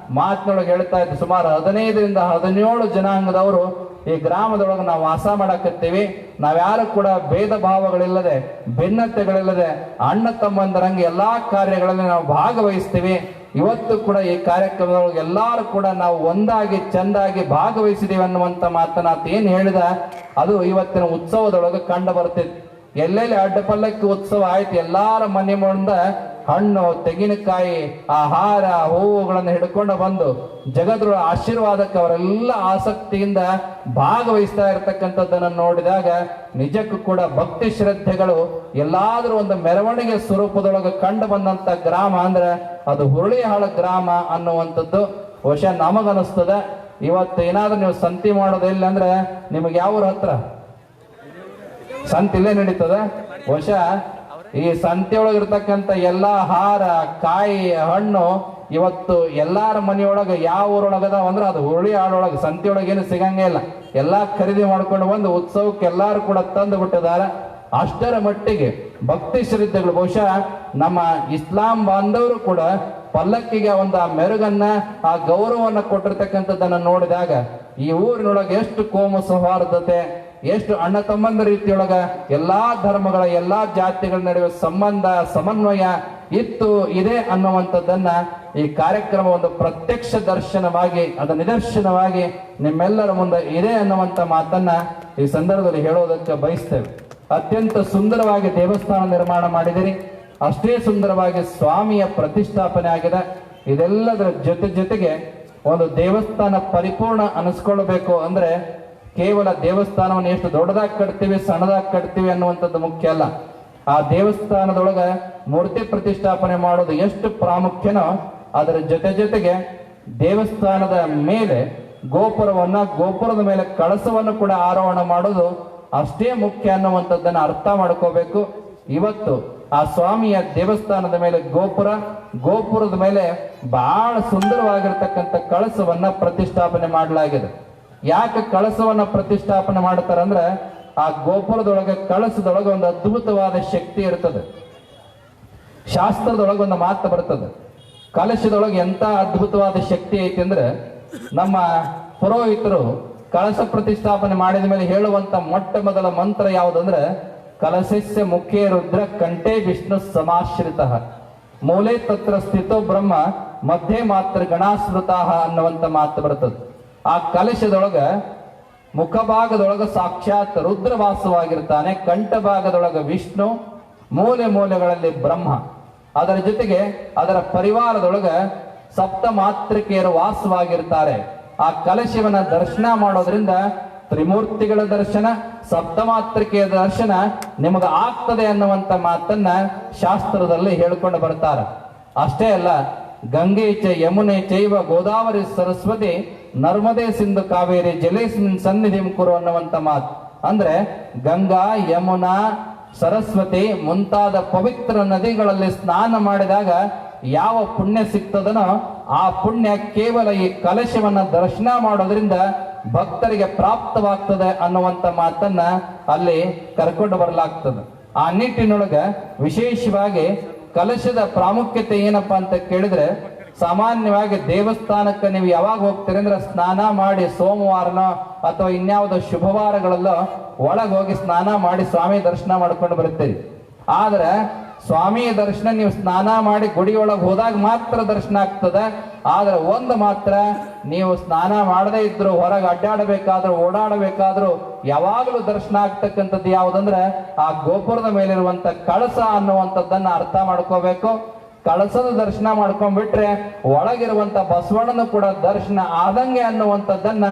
ಮಾತಿನೊಳಗೆ ಹೇಳ್ತಾ ಇದ್ದ ಸುಮಾರು ಹದಿನೈದರಿಂದ ಹದಿನೇಳು ಜನಾಂಗದವರು ಈ ಗ್ರಾಮದೊಳಗೆ ನಾವು ವಾಸ ಮಾಡಕತ್ತೀವಿ. ನಾವ್ಯಾರು ಕೂಡ ಭೇದ ಭಾವಗಳಿಲ್ಲದೆ, ಭಿನ್ನತೆಗಳಿಲ್ಲದೆ ಅಣ್ಣ ತಮ್ಮಂದರಂಗೆ ಎಲ್ಲಾ ಕಾರ್ಯಗಳಲ್ಲಿ ನಾವು ಭಾಗವಹಿಸ್ತೀವಿ. ಇವತ್ತು ಕೂಡ ಈ ಕಾರ್ಯಕ್ರಮದೊಳಗೆ ಎಲ್ಲರೂ ಕೂಡ ನಾವು ಒಂದಾಗಿ, ಚಂದಾಗಿ ಭಾಗವಹಿಸಿದೀವಿ ಅನ್ನುವಂತ ಮಾತನ್ನ ಏನ್ ಹೇಳಿದ? ಅದು ಇವತ್ತಿನ ಉತ್ಸವದೊಳಗೆ ಕಂಡು ಬರ್ತೈತಿ ಎಲ್ಲೆಲ್ಲಿ ಅಡ್ಡಪಲ್ಲಕ್ಕಿ ಉತ್ಸವ ಆಯ್ತು, ಎಲ್ಲಾರ ಮನೆ ಮುಂದ ಹಣ್ಣು, ತೆಂಗಿನಕಾಯಿ, ಆಹಾರ, ಹೂವುಗಳನ್ನು ಹಿಡ್ಕೊಂಡು ಬಂದು ಜಗದ್ರ ಆಶೀರ್ವಾದಕ್ಕೆ ಅವರೆಲ್ಲ ಆಸಕ್ತಿಯಿಂದ ಭಾಗವಹಿಸ್ತಾ ಇರತಕ್ಕಂಥದ್ದನ್ನು ನೋಡಿದಾಗ ನಿಜಕ್ಕೂ ಕೂಡ ಭಕ್ತಿ ಶ್ರದ್ಧೆಗಳು ಎಲ್ಲಾದರೂ ಒಂದು ಮೆರವಣಿಗೆ ಸ್ವರೂಪದೊಳಗೆ ಕಂಡು ಬಂದಂತ ಗ್ರಾಮ ಅಂದ್ರೆ ಅದು ಹುರುಳಿಹಾಳ ಗ್ರಾಮ ಅನ್ನುವಂಥದ್ದು ಬಹುಶಃ ನಮಗನಿಸ್ತದ ಇವತ್ತು ಏನಾದ್ರೂ ನೀವು ಸಂತಿ ಮಾಡೋದಿಲ್ಲ ಅಂದ್ರೆ ನಿಮಗೆ ಯಾವ ಹತ್ರ? ಸಂತಿ ಇಲ್ಲೇ ನಡೀತದ. ಬಹುಶಃ ಈ ಸಂತೆಯೊಳಗೆ ಇರ್ತಕ್ಕಂಥ ಎಲ್ಲಾ ಹಾರ, ಕಾಯಿ, ಹಣ್ಣು ಇವತ್ತು ಎಲ್ಲಾರ ಮನೆಯೊಳಗೆ ಯಾವ ಊರೊಳಗದ ಅಂದ್ರೆ ಅದು ಹುರುಳಿ ಹಾಳೊಳಗೆ ಸಂತೆಯೊಳಗೆ ಏನು ಸಿಗಂಗೇ ಇಲ್ಲ. ಎಲ್ಲಾ ಖರೀದಿ ಮಾಡ್ಕೊಂಡು ಬಂದು ಉತ್ಸವಕ್ಕೆ ಎಲ್ಲಾರು ಕೂಡ ತಂದು ಬಿಟ್ಟಿದ್ದಾರೆ. ಅಷ್ಟರ ಮಟ್ಟಿಗೆ ಭಕ್ತಿ ಶ್ರದ್ಧೆಗಳು. ಬಹುಶಃ ನಮ್ಮ ಇಸ್ಲಾಂ ಬಾಂಧವರು ಕೂಡ ಪಲ್ಲಕ್ಕಿಗೆ ಒಂದು ಆ ಮೆರುಗನ್ನ, ಆ ಗೌರವವನ್ನು ಕೊಟ್ಟಿರ್ತಕ್ಕಂಥದ್ದನ್ನ ನೋಡಿದಾಗ ಈ ಊರಿನೊಳಗೆ ಎಷ್ಟು ಕೋಮ ಸೌಹಾರ್ದತೆ, ಎಷ್ಟು ಅಣ್ಣ ತಮ್ಮಂದ ರೀತಿಯೊಳಗ ಎಲ್ಲಾ ಧರ್ಮಗಳ, ಎಲ್ಲಾ ಜಾತಿಗಳ ನಡುವೆ ಸಂಬಂಧ, ಸಮನ್ವಯ ಇತ್ತು, ಇದೆ ಅನ್ನುವಂಥದ್ದನ್ನ ಈ ಕಾರ್ಯಕ್ರಮ ಒಂದು ಪ್ರತ್ಯಕ್ಷ ದರ್ಶನವಾಗಿ, ಅದ ನಿದರ್ಶನವಾಗಿ ನಿಮ್ಮೆಲ್ಲರ ಮುಂದೆ ಇದೆ ಅನ್ನುವಂಥ ಮಾತನ್ನ ಈ ಸಂದರ್ಭದಲ್ಲಿ ಹೇಳೋದಕ್ಕೆ ಬಯಸ್ತೇವೆ. ಅತ್ಯಂತ ಸುಂದರವಾಗಿ ದೇವಸ್ಥಾನ ನಿರ್ಮಾಣ ಮಾಡಿದಿರಿ ಅಷ್ಟೇ ಸುಂದರವಾಗಿ ಸ್ವಾಮಿಯ ಪ್ರತಿಷ್ಠಾಪನೆ ಆಗಿದೆ. ಇದೆಲ್ಲದರ ಜೊತೆ ಜೊತೆಗೆ ಒಂದು ದೇವಸ್ಥಾನ ಪರಿಪೂರ್ಣ ಅನಿಸ್ಕೊಳ್ಬೇಕು ಅಂದ್ರೆ ಕೇವಲ ದೇವಸ್ಥಾನವನ್ನು ಎಷ್ಟು ದೊಡ್ಡದಾಗಿ ಕಟ್ತೀವಿ, ಸಣ್ಣದಾಗಿ ಕಟ್ತೀವಿ ಅನ್ನುವಂಥದ್ದು ಮುಖ್ಯ ಅಲ್ಲ. ಆ ದೇವಸ್ಥಾನದೊಳಗೆ ಮೂರ್ತಿ ಪ್ರತಿಷ್ಠಾಪನೆ ಮಾಡೋದು ಎಷ್ಟು ಪ್ರಾಮುಖ್ಯನೋ ಅದರ ಜೊತೆ ಜೊತೆಗೆ ದೇವಸ್ಥಾನದ ಮೇಲೆ ಗೋಪುರವನ್ನ, ಗೋಪುರದ ಮೇಲೆ ಕಳಸವನ್ನು ಕೂಡ ಆರೋಹಣ ಮಾಡೋದು ಅಷ್ಟೇ ಮುಖ್ಯ ಅನ್ನುವಂಥದ್ದನ್ನು ಅರ್ಥ ಮಾಡ್ಕೋಬೇಕು. ಇವತ್ತು ಆ ಸ್ವಾಮಿಯ ದೇವಸ್ಥಾನದ ಮೇಲೆ ಗೋಪುರ, ಗೋಪುರದ ಮೇಲೆ ಬಹಳ ಸುಂದರವಾಗಿರ್ತಕ್ಕಂಥ ಕಳಸವನ್ನ ಪ್ರತಿಷ್ಠಾಪನೆ ಮಾಡಲಾಗಿದೆ. ಯಾಕೆ ಕಳಸವನ್ನ ಪ್ರತಿಷ್ಠಾಪನೆ ಮಾಡ್ತಾರಂದ್ರೆ ಆ ಗೋಪುರದೊಳಗೆ, ಕಳಸದೊಳಗೆ ಒಂದು ಅದ್ಭುತವಾದ ಶಕ್ತಿ ಇರ್ತದೆ. ಶಾಸ್ತ್ರದೊಳಗೆ ಒಂದು ಮಾತು ಬರ್ತದೆ. ಕಲಶದೊಳಗೆ ಎಂತ ಅದ್ಭುತವಾದ ಶಕ್ತಿ ಐತಿ ಅಂದ್ರೆ ನಮ್ಮ ಪುರೋಹಿತರು ಕಳಶ ಪ್ರತಿಷ್ಠಾಪನೆ ಮಾಡಿದ ಮೇಲೆ ಹೇಳುವಂತ ಮೊಟ್ಟ ಮೊದಲ ಮಂತ್ರ ಯಾವುದಂದ್ರೆ, ಕಲಶಸ್ಯ ಮುಖ್ಯ ರುದ್ರ ಕಂಠೆ ವಿಷ್ಣು ಸಮಾಶ್ರಿತ. ಮೂಲೆ ತತ್ರ ಸ್ಥಿತೋ ಬ್ರಹ್ಮ, ಮಧ್ಯೆ ಮಾತ್ರ ಗಣಾಸ್ಮೃತ ಅನ್ನುವಂತ ಮಾತು ಬರ್ತದೆ. ಆ ಕಲಶದೊಳಗ ಮುಖಭಾಗದೊಳಗ ಸಾಕ್ಷಾತ್ ರುದ್ರವಾಸವಾಗಿರ್ತಾನೆ, ಕಂಠ ಭಾಗದೊಳಗ ವಿಷ್ಣು, ಮೂಲೆ ಮೂಲೆಗಳಲ್ಲಿ ಬ್ರಹ್ಮ. ಅದರ ಜೊತೆಗೆ ಅದರ ಪರಿವಾರದೊಳಗ ಸಪ್ತ ಮಾತೃಕೆಯರು ವಾಸವಾಗಿರ್ತಾರೆ. ಆ ಕಲಶವನ್ನ ದರ್ಶನ ಮಾಡೋದ್ರಿಂದ ತ್ರಿಮೂರ್ತಿಗಳ ದರ್ಶನ ಸಪ್ತಮಾತೃಕೆಯ ದರ್ಶನ ನಿಮಗೆ ಆಗ್ತದೆ ಅನ್ನುವಂತ ಮಾತನ್ನ ಶಾಸ್ತ್ರದಲ್ಲಿ ಹೇಳ್ಕೊಂಡು ಬರ್ತಾರೆ. ಅಷ್ಟೇ ಅಲ್ಲ, ಗಂಗೆ ಚ ಯಮುನೆ ಚೈವ ಗೋದಾವರಿ ಸರಸ್ವತಿ ನರ್ಮದೆ ಸಿಂಧು ಕಾವೇರಿ ಜಲೇಸ್ಮಿನ್ ಸನ್ನಿಧಿ ಕುರು ಅನ್ನುವಂತ ಮಾತು. ಅಂದ್ರೆ ಗಂಗಾ, ಯಮುನಾ, ಸರಸ್ವತಿ ಮುಂತಾದ ಪವಿತ್ರ ನದಿಗಳಲ್ಲಿ ಸ್ನಾನ ಮಾಡಿದಾಗ ಯಾವ ಪುಣ್ಯ ಸಿಗ್ತದನೋ ಆ ಪುಣ್ಯ ಕೇವಲ ಈ ಕಲಶವನ್ನ ದರ್ಶನ ಮಾಡೋದ್ರಿಂದ ಭಕ್ತರಿಗೆ ಪ್ರಾಪ್ತವಾಗ್ತದೆ ಅನ್ನುವಂತ ಮಾತನ್ನ ಅಲ್ಲಿ ಕರ್ಕೊಂಡು ಬರಲಾಗ್ತದೆ. ಆ ನಿಟ್ಟಿನೊಳಗ ವಿಶೇಷವಾಗಿ ಕಲಶದ ಪ್ರಾಮುಖ್ಯತೆ ಏನಪ್ಪಾ ಅಂತ ಕೇಳಿದ್ರೆ ಸಾಮಾನ್ಯವಾಗಿ ದೇವಸ್ಥಾನಕ್ಕೆ ನೀವು ಯಾವಾಗ ಹೋಗ್ತೀರಿ ಅಂದ್ರೆ ಸ್ನಾನ ಮಾಡಿ ಸೋಮವಾರನೋ ಅಥವಾ ಇನ್ಯಾವುದೋ ಶುಭವಾರಗಳಲ್ಲೋ ಒಳಗೆ ಹೋಗಿ ಸ್ನಾನ ಮಾಡಿ ಸ್ವಾಮಿ ದರ್ಶನ ಮಾಡ್ಕೊಂಡು ಬರುತ್ತೀರಿ. ಆದ್ರೆ ಸ್ವಾಮಿಯ ದರ್ಶನ ನೀವು ಸ್ನಾನ ಮಾಡಿ ಗುಡಿಯೊಳಗೆ ಹೋದಾಗ ಮಾತ್ರ ದರ್ಶನ ಆಗ್ತದೆ. ಆದ್ರೆ ಒಂದು ಮಾತ್ರ, ನೀವು ಸ್ನಾನ ಮಾಡದೇ ಇದ್ರು, ಹೊರಗೆ ಅಡ್ಡಾಡಬೇಕಾದ್ರೂ, ಓಡಾಡಬೇಕಾದ್ರೂ, ಯಾವಾಗಲೂ ದರ್ಶನ ಆಗ್ತಕ್ಕಂಥದ್ದು ಯಾವುದಂದ್ರೆ, ಆ ಗೋಪುರದ ಮೇಲಿರುವಂತ ಕಳಸ ಅನ್ನುವಂಥದ್ದನ್ನ ಅರ್ಥ ಮಾಡ್ಕೋಬೇಕು. ಕಳಸದ ದರ್ಶನ ಮಾಡ್ಕೊಂಡ್ಬಿಟ್ರೆ ಒಳಗಿರುವಂತ ಬಸವಣ್ಣನ ಕೂಡ ದರ್ಶನ ಆದಂಗೆ ಅನ್ನುವಂಥದ್ದನ್ನ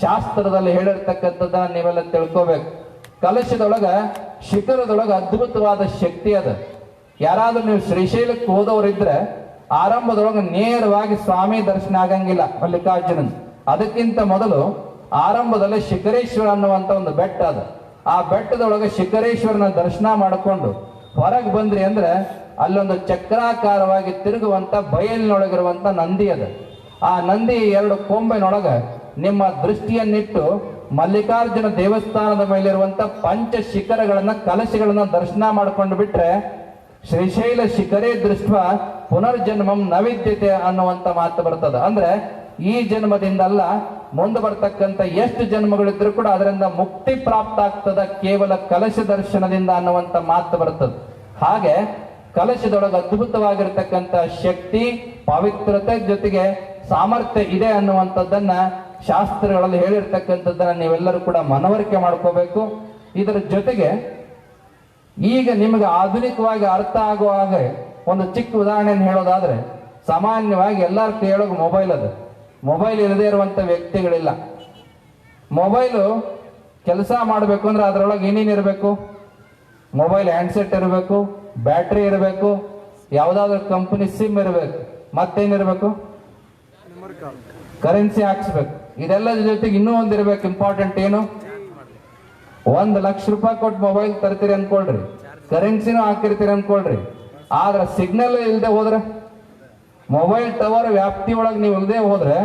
ಶಾಸ್ತ್ರದಲ್ಲಿ ಹೇಳಿರ್ತಕ್ಕಂಥದ್ದನ್ನ ನೀವೆಲ್ಲ ತಿಳ್ಕೋಬೇಕು. ಕಲಶದೊಳಗ, ಶಿಖರದೊಳಗ ಅದ್ಭುತವಾದ ಶಕ್ತಿ ಅದ. ಯಾರಾದ್ರೂ ನೀವು ಶ್ರೀಶೈಲಕ್ಕೆ ಹೋದವರಿದ್ರೆ ಆರಂಭದೊಳಗೆ ನೇರವಾಗಿ ಸ್ವಾಮಿ ದರ್ಶನ ಆಗಂಗಿಲ್ಲ ಮಲ್ಲಿಕಾರ್ಜುನನ್. ಅದಕ್ಕಿಂತ ಮೊದಲು ಆರಂಭದಲ್ಲಿ ಶಿಖರೇಶ್ವರ ಅನ್ನುವಂತ ಒಂದು ಬೆಟ್ಟ ಅದ. ಆ ಬೆಟ್ಟದೊಳಗೆ ಶಿಖರೇಶ್ವರನ ದರ್ಶನ ಮಾಡಿಕೊಂಡು ಹೊರಗೆ ಬಂದ್ರಿ ಅಂದ್ರೆ ಅಲ್ಲೊಂದು ಚಕ್ರಾಕಾರವಾಗಿ ತಿರುಗುವಂತ ಬಯಲಿನೊಳಗಿರುವಂತ ನಂದಿ ಅದು. ಆ ನಂದಿ ಎರಡು ಕೊಂಬೆನೊಳಗೆ ನಿಮ್ಮ ದೃಷ್ಟಿಯನ್ನಿಟ್ಟು ಮಲ್ಲಿಕಾರ್ಜುನ ದೇವಸ್ಥಾನದ ಮೇಲಿರುವಂತ ಪಂಚ ಶಿಖರಗಳನ್ನ ಕಲಶಗಳನ್ನ ದರ್ಶನ ಮಾಡ್ಕೊಂಡು ಬಿಟ್ರೆ ಶ್ರೀಶೈಲ ಶಿಖರೇ ದೃಷ್ಟ ಪುನರ್ಜನ್ಮಂ ನವಿದ್ಯತೆ ಅನ್ನುವಂತ ಮಾತು ಬರ್ತದ. ಅಂದ್ರೆ ಈ ಜನ್ಮದಿಂದಲ್ಲ ಮುಂದೆ ಬರ್ತಕ್ಕಂಥ ಎಷ್ಟು ಜನ್ಮಗಳಿದ್ರು ಕೂಡ ಅದರಿಂದ ಮುಕ್ತಿ ಪ್ರಾಪ್ತ ಆಗ್ತದ ಕೇವಲ ಕಲಶ ದರ್ಶನದಿಂದ ಅನ್ನುವಂಥ ಮಾತು ಬರ್ತದೆ. ಹಾಗೆ ಕಲಶದೊಳಗೆ ಅದ್ಭುತವಾಗಿರ್ತಕ್ಕಂಥ ಶಕ್ತಿ, ಪವಿತ್ರತೆ ಜೊತೆಗೆ ಸಾಮರ್ಥ್ಯ ಇದೆ ಅನ್ನುವಂಥದ್ದನ್ನ ಶಾಸ್ತ್ರಗಳಲ್ಲಿ ಹೇಳಿರ್ತಕ್ಕಂಥದ್ದನ್ನ ನೀವೆಲ್ಲರೂ ಕೂಡ ಮನವರಿಕೆ ಮಾಡ್ಕೋಬೇಕು. ಇದರ ಜೊತೆಗೆ ಈಗ ನಿಮಗೆ ಆಧುನಿಕವಾಗಿ ಅರ್ಥ ಆಗುವ ಹಾಗೆ ಒಂದು ಚಿಕ್ಕ ಉದಾಹರಣೆಯನ್ನು ಹೇಳೋದಾದ್ರೆ, ಸಾಮಾನ್ಯವಾಗಿ ಎಲ್ಲರ ಕೈಯೊಳಗೆ ಮೊಬೈಲ್ ಅದು. ಮೊಬೈಲ್ ಇಲ್ಲದೆ ಇರುವಂತ ವ್ಯಕ್ತಿಗಳಿಲ್ಲ. ಮೊಬೈಲು ಕೆಲಸ ಮಾಡಬೇಕು ಅಂದ್ರೆ ಅದರೊಳಗೆ ಏನೇನು ಇರಬೇಕು? ಮೊಬೈಲ್ ಹ್ಯಾಂಡ್ಸೆಟ್ ಇರಬೇಕು, ಬ್ಯಾಟ್ರಿ ಇರಬೇಕು, ಯಾವುದಾದ್ರೂ ಕಂಪನಿ ಸಿಮ್ ಇರಬೇಕು ಮತ್ತೇನಿರಬೇಕು ಕರೆನ್ಸಿ ಹಾಕ್ಸ್ಬೇಕು. ಇದೆಲ್ಲದ ಜೊತೆಗೆ ಇನ್ನೂ ಒಂದು ಇರಬೇಕು ಇಂಪಾರ್ಟೆಂಟ್ ಏನು? ಒಂದ್ ಲಕ್ಷ ರೂಪಾಯಿ ಕೊಟ್ಟು ಮೊಬೈಲ್ ತರ್ತೀರಿ ಅನ್ಕೊಳ್ರಿ. ಕರೆನ್ಸಿನೂ ಹಾಕಿರ್ತೀರಿ ಅನ್ಕೊಳ್ರಿ. ಆದ್ರೆ ಸಿಗ್ನಲ್ ಇಲ್ಲದೆ ಹೋದ್ರೆ? ಮೊಬೈಲ್ ಟವರ್ ವ್ಯಾಪ್ತಿ ಒಳಗೆ ನೀವು ಇಲ್ಲದೆ ಹೋದ್ರೆ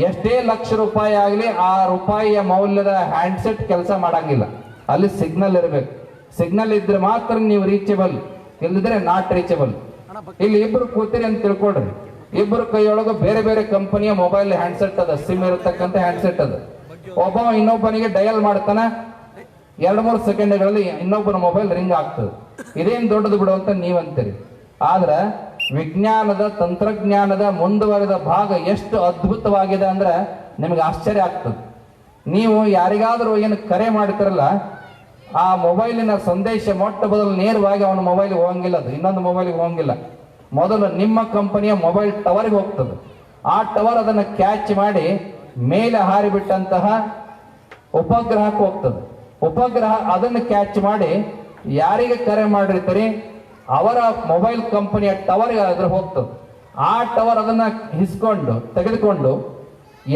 ಎಷ್ಟೇ ಲಕ್ಷ ರೂಪಾಯಿ ಆಗಲಿ ಆ ರೂಪಾಯಿಯ ಮೌಲ್ಯದ ಹ್ಯಾಂಡ್ಸೆಟ್ ಕೆಲಸ ಮಾಡಂಗಿಲ್ಲ. ಅಲ್ಲಿ ಸಿಗ್ನಲ್ ಇರಬೇಕು. ಸಿಗ್ನಲ್ ಇದ್ರೆ ಮಾತ್ರ ನೀವು ರೀಚೇಬಲ್ ಇಲ್ಲದ್ರೆ ನಾಟ್ ರೀಚಬಲ್ ಇಲ್ಲಿ ಇಬ್ರು ಕೂತಿರಿ ಅಂತ ತಿಳ್ಕೊಳ್ರಿ. ಇಬ್ಬರು ಕೈಯೊಳಗೆ ಬೇರೆ ಬೇರೆ ಕಂಪನಿಯ ಮೊಬೈಲ್ ಹ್ಯಾಂಡ್ಸೆಟ್ ಅದ. ಸಿಮ್ ಇರತಕ್ಕಂಥ ಹ್ಯಾಂಡ್ಸೆಟ್ ಅದ. ಒಬ್ಬ ಇನ್ನೊಬ್ಬನಿಗೆ ಡಯಲ್ ಮಾಡ್ತಾನ. ಎರಡು ಮೂರು ಸೆಕೆಂಡ್ಗಳಲ್ಲಿ ಇನ್ನೊಬ್ಬರ ಮೊಬೈಲ್ ರಿಂಗ್ ಆಗ್ತದೆ. ಇದೇನು ದೊಡ್ಡದು ಬಿಡು ಅಂತ ನೀವಂತೀರಿ. ಆದ್ರೆ ವಿಜ್ಞಾನದ ತಂತ್ರಜ್ಞಾನದ ಮುಂದುವರೆದ ಭಾಗ ಎಷ್ಟು ಅದ್ಭುತವಾಗಿದೆ ಅಂದ್ರೆ ನಿಮಗೆ ಆಶ್ಚರ್ಯ ಆಗ್ತದೆ. ನೀವು ಯಾರಿಗಾದರೂ ಏನು ಕರೆ ಮಾಡ್ತಿರಲ್ಲ, ಆ ಮೊಬೈಲಿನ ಸಂದೇಶ ಮೊಟ್ಟ ಮೊದಲು ನೇರವಾಗಿ ಅವನ ಮೊಬೈಲ್ಗೆ ಹೋಗಂಗಿಲ್ಲ ಅದು, ಇನ್ನೊಂದು ಮೊಬೈಲ್ಗೆ ಹೋಗಂಗಿಲ್ಲ. ಮೊದಲು ನಿಮ್ಮ ಕಂಪನಿಯ ಮೊಬೈಲ್ ಟವರ್ಗೆ ಹೋಗ್ತದೆ. ಆ ಟವರ್ ಅದನ್ನು ಕ್ಯಾಚ್ ಮಾಡಿ ಮೇಲೆ ಹಾರಿಬಿಟ್ಟಂತಹ ಉಪಗ್ರಹಕ್ಕೆ ಹೋಗ್ತದೆ. ಉಪಗ್ರಹ ಅದನ್ನು ಕ್ಯಾಚ್ ಮಾಡಿ ಯಾರಿಗೆ ಕರೆ ಮಾಡಿರ್ತೀರಿ ಅವರ ಮೊಬೈಲ್ ಕಂಪನಿಯ ಟವರ್ ಅದ್ರ ಹೋಗ್ತದೆ ಆ ಟವರ್ ಅದನ್ನ ಹಿಸ್ಕೊಂಡು, ತೆಗೆದುಕೊಂಡು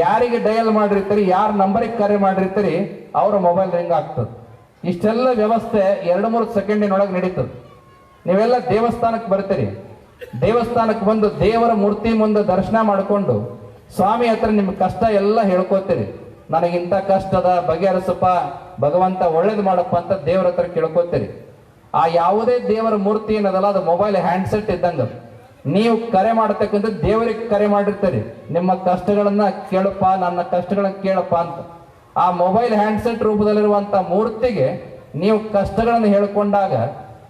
ಯಾರಿಗೆ ಡಯಲ್ ಮಾಡಿರ್ತೀರಿ ಯಾರ ನಂಬರಿಗೆ ಕರೆ ಮಾಡಿರ್ತೀರಿ ಅವರ ಮೊಬೈಲ್ ರಿಂಗ್ ಆಗ್ತದೆ. ಇಷ್ಟೆಲ್ಲ ವ್ಯವಸ್ಥೆ ಎರಡು ಮೂರು ಸೆಕೆಂಡಿನೊಳಗೆ ನಡೀತದೆ ನೀವೆಲ್ಲ ದೇವಸ್ಥಾನಕ್ಕೆ ಬರ್ತೀರಿ. ದೇವಸ್ಥಾನಕ್ಕೆ ಬಂದು ದೇವರ ಮೂರ್ತಿ ಮುಂದೆ ದರ್ಶನ ಮಾಡಿಕೊಂಡು ಸ್ವಾಮಿ ಹತ್ರ ನಿಮ್ಮ ಕಷ್ಟ ಎಲ್ಲ ಹೇಳ್ಕೋತೀರಿ. ನನಗಿಂತ ಕಷ್ಟದ ಬಗೆಹರಿಸಪ್ಪ, ಭಗವಂತ ಒಳ್ಳೇದು ಮಾಡಪ್ಪ ಅಂತ ದೇವರ ಹತ್ರ ಕೇಳ್ಕೊತೀರಿ. ಆ ಯಾವುದೇ ದೇವರ ಮೂರ್ತಿ ಏನದಲ್ಲ, ಅದು ಮೊಬೈಲ್ ಹ್ಯಾಂಡ್ಸೆಟ್ ಇದ್ದಂಗ. ನೀವು ಕರೆ ಮಾಡತಕ್ಕಂಥ ದೇವರಿಗೆ ಕರೆ ಮಾಡಿರ್ತೀರಿ. ನಿಮ್ಮ ಕಷ್ಟಗಳನ್ನ ಕೇಳಪ್ಪ, ನನ್ನ ಕಷ್ಟಗಳನ್ನ ಕೇಳಪ್ಪ ಅಂತ. ಆ ಮೊಬೈಲ್ ಹ್ಯಾಂಡ್ಸೆಟ್ ರೂಪದಲ್ಲಿರುವಂತ ಮೂರ್ತಿಗೆ ನೀವು ಕಷ್ಟಗಳನ್ನು ಹೇಳ್ಕೊಂಡಾಗ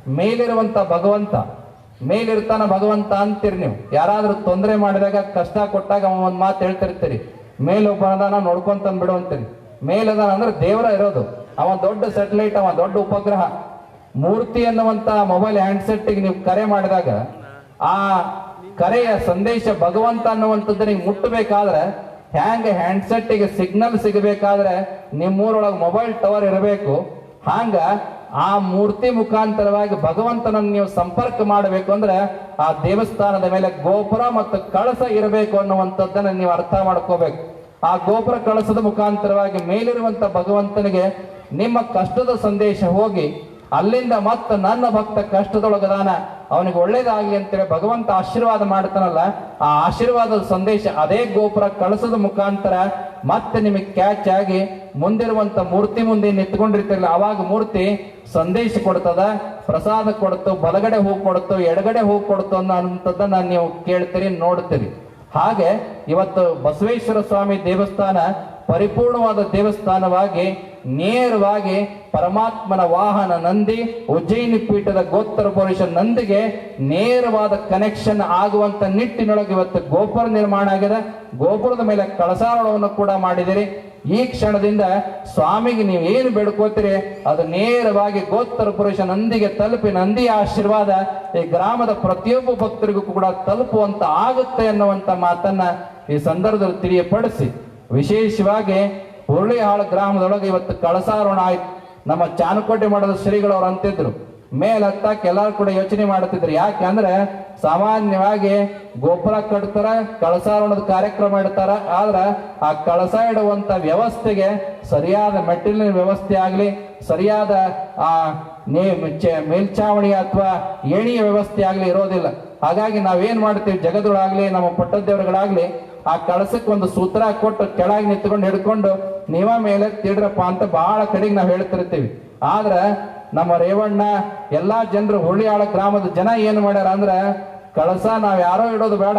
ಮೇಲಿರುವಂತ ಭಗವಂತ, ಮೇಲಿರ್ತಾನ ಭಗವಂತ ಅಂತೀರಿ ನೀವು. ಯಾರಾದರೂ ತೊಂದರೆ ಮಾಡಿದಾಗ, ಕಷ್ಟ ಕೊಟ್ಟಾಗ ಒಂದ್ ಮಾತು ಹೇಳ್ತಿರ್ತೀರಿ. ಮೇಲೊಬ್ಬನದಾನ ನೋಡ್ಕೊಂತ ಬಿಡು ಅಂತೀನಿ. ಮೇಲದಾನ ಅಂದ್ರೆ ದೇವರ ಇರೋದು. ಅವ ದೊಡ್ಡ ಸ್ಯಾಟಲೈಟ್ ಅವ ದೊಡ್ಡ ಉಪಗ್ರಹ. ಮೂರ್ತಿ ಅನ್ನುವಂತ ಮೊಬೈಲ್ ಹ್ಯಾಂಡ್ಸೆಟ್ ನೀವು ಕರೆ ಮಾಡಿದಾಗ, ಆ ಕರೆಯ ಸಂದೇಶ ಭಗವಂತ ಅನ್ನುವಂಥದ್ದು ನೀವು ಮುಟ್ಟಬೇಕಾದ್ರೆ, ಹ್ಯಾಂಗ ಹ್ಯಾಂಡ್ಸೆಟ್ಗೆ ಸಿಗ್ನಲ್ ಸಿಗಬೇಕಾದ್ರೆ ನಿಮ್ಮೂರೊಳಗೆ ಮೊಬೈಲ್ ಟವರ್ ಇರಬೇಕು. ಹಾಂಗ ಆ ಮೂರ್ತಿ ಮುಖಾಂತರವಾಗಿ ಭಗವಂತನನ್ನು ನೀವು ಸಂಪರ್ಕ ಮಾಡಬೇಕು ಅಂದ್ರೆ ಆ ದೇವಸ್ಥಾನದ ಮೇಲೆ ಗೋಪುರ ಮತ್ತು ಕಳಸ ಇರಬೇಕು ಅನ್ನುವಂಥದ್ದನ್ನ ನೀವು ಅರ್ಥ ಮಾಡ್ಕೋಬೇಕು. ಆ ಗೋಪುರ ಕಳಸದ ಮುಖಾಂತರವಾಗಿ ಮೇಲಿರುವಂತ ಭಗವಂತನಿಗೆ ನಿಮ್ಮ ಕಷ್ಟದ ಸಂದೇಶ ಹೋಗಿ ಅಲ್ಲಿಂದ ಮತ್ತೆ ನನ್ನ ಭಕ್ತ ಕಷ್ಟದೊಳಗದಾನ. ಅವನಿಗೆ ಒಳ್ಳೇದಾಗ್ಲಿ ಅಂತೇಳಿ ಭಗವಂತ ಆಶೀರ್ವಾದ ಮಾಡ್ತಾನಲ್ಲ, ಆ ಆಶೀರ್ವಾದದ ಸಂದೇಶ ಅದೇ ಗೋಪುರ ಕಳಸದ ಮುಖಾಂತರ ಮತ್ತೆ ನಿಮಗೆ ಕ್ಯಾಚ್ ಆಗಿ ಮುಂದಿರುವಂತ ಮೂರ್ತಿ ಮುಂದೆ ನಿಂತ್ಕೊಂಡಿರ್ತಿರಲ್ಲ, ಅವಾಗ ಮೂರ್ತಿ ಸಂದೇಶ ಕೊಡ್ತದ, ಪ್ರಸಾದ ಕೊಡ್ತು, ಬಲಗಡೆ ಹೂ ಕೊಡ್ತು, ಎಡಗಡೆ ಹೂ ಕೊಡ್ತು ಅನ್ನೋಂಥದ್ದನ್ನ ನೀವು ಕೇಳ್ತೀರಿ, ನೋಡ್ತೀರಿ. ಹಾಗೆ ಇವತ್ತು ಬಸವೇಶ್ವರ ಸ್ವಾಮಿ ದೇವಸ್ಥಾನ ಪರಿಪೂರ್ಣವಾದ ದೇವಸ್ಥಾನವಾಗಿ, ನೇರವಾಗಿ ಪರಮಾತ್ಮನ ವಾಹನ ನಂದಿ, ಉಜ್ಜಯಿನಿ ಪೀಠದ ಗೋತ್ರ ಪುರುಷ ನಂದಿಗೆ ನೇರವಾದ ಕನೆಕ್ಷನ್ ಆಗುವಂತ ನಿಟ್ಟಿನೊಳಗೆ ಇವತ್ತು ಗೋಪುರ ನಿರ್ಮಾಣ ಆಗಿದೆ. ಗೋಪುರದ ಮೇಲೆ ಕಳಸಾರೋಹಣವನ್ನು ಕೂಡ ಮಾಡಿದಿರಿ. ಈ ಕ್ಷಣದಿಂದ ಸ್ವಾಮಿಗೆ ನೀವು ಏನು ಬೇಡ್ಕೋತೀರಿ? ಅದು ನೇರವಾಗಿ ಗೋತ್ರ ಪುರುಷ ನಂದಿಗೆ ತಲುಪಿ ನಂದಿಯ ಆಶೀರ್ವಾದ ಈ ಗ್ರಾಮದ ಪ್ರತಿಯೊಬ್ಬ ಭಕ್ತರಿಗೂ ಕೂಡ ತಲುಪುವಂತ ಆಗುತ್ತೆ ಅನ್ನುವಂತ ಮಾತನ್ನ ಈ ಸಂದರ್ಭದಲ್ಲಿ ತಿಳಿಯಪಡಿಸಿ. ವಿಶೇಷವಾಗಿ ಹುರುಳಿಹಾಳು ಗ್ರಾಮದೊಳಗೆ ಇವತ್ತು ಕಳಸಾರೋಣ ಆಯ್ತು. ನಮ್ಮ ಚಾನಕೋಟೆ ಮಠದ ಶ್ರೀಗಳು ಅವ್ರು ಅಂತಿದ್ರು. ಮೇಲೆ ಹತ್ತಕ್ಕೆ ಎಲ್ಲರೂ ಕೂಡ ಯೋಚನೆ ಮಾಡುತ್ತಿದ್ರು ಯಾಕೆ ಅಂದ್ರೆ ಸಾಮಾನ್ಯವಾಗಿ ಗೋಪುರ ಕಟ್ತಾರ, ಕಳಸಾರೋಣದ ಕಾರ್ಯಕ್ರಮ ಇಡ್ತಾರ. ಆದ್ರೆ ಆ ಕಳಸ ಇಡುವಂತ ವ್ಯವಸ್ಥೆಗೆ ಸರಿಯಾದ ಮೆಟ್ಟಿಲಿನ ವ್ಯವಸ್ಥೆ ಆಗ್ಲಿ, ಸರಿಯಾದ ಆ ಮೇಲ್ಚಾವಣಿ ಅಥವಾ ಏಣಿಯ ವ್ಯವಸ್ಥೆ ಆಗ್ಲಿ ಇರೋದಿಲ್ಲ. ಹಾಗಾಗಿ ನಾವೇನ್ ಮಾಡ್ತೀವಿ? ಜಗದೊಳಾಗ್ಲಿ ನಮ್ಮ ಪಟ್ಟದೇವರುಗಳಾಗ್ಲಿ ಆ ಕಳಸಕ್ಕೆ ಒಂದು ಸೂತ್ರ ಕೊಟ್ಟು ಕೆಳಗೆ ನಿಂತ್ಕೊಂಡು ಹಿಡ್ಕೊಂಡು ನೀವ ಮೇಲೆ ತಿಡ್ರಪ್ಪ ಅಂತ ಬಹಳ ಕಡೆಗೆ ನಾವು ಹೇಳ್ತಿರ್ತೀವಿ. ಆದ್ರೆ ನಮ್ಮ ರೇವಣ್ಣ, ಎಲ್ಲಾ ಜನರು ಹುಳಿಯಾಳ ಗ್ರಾಮದ ಜನ ಏನು ಮಾಡ್ಯಾರ ಅಂದ್ರೆ, ಕಳಸ ನಾವ್ ಯಾರೋ ಇಡೋದು ಬೇಡ,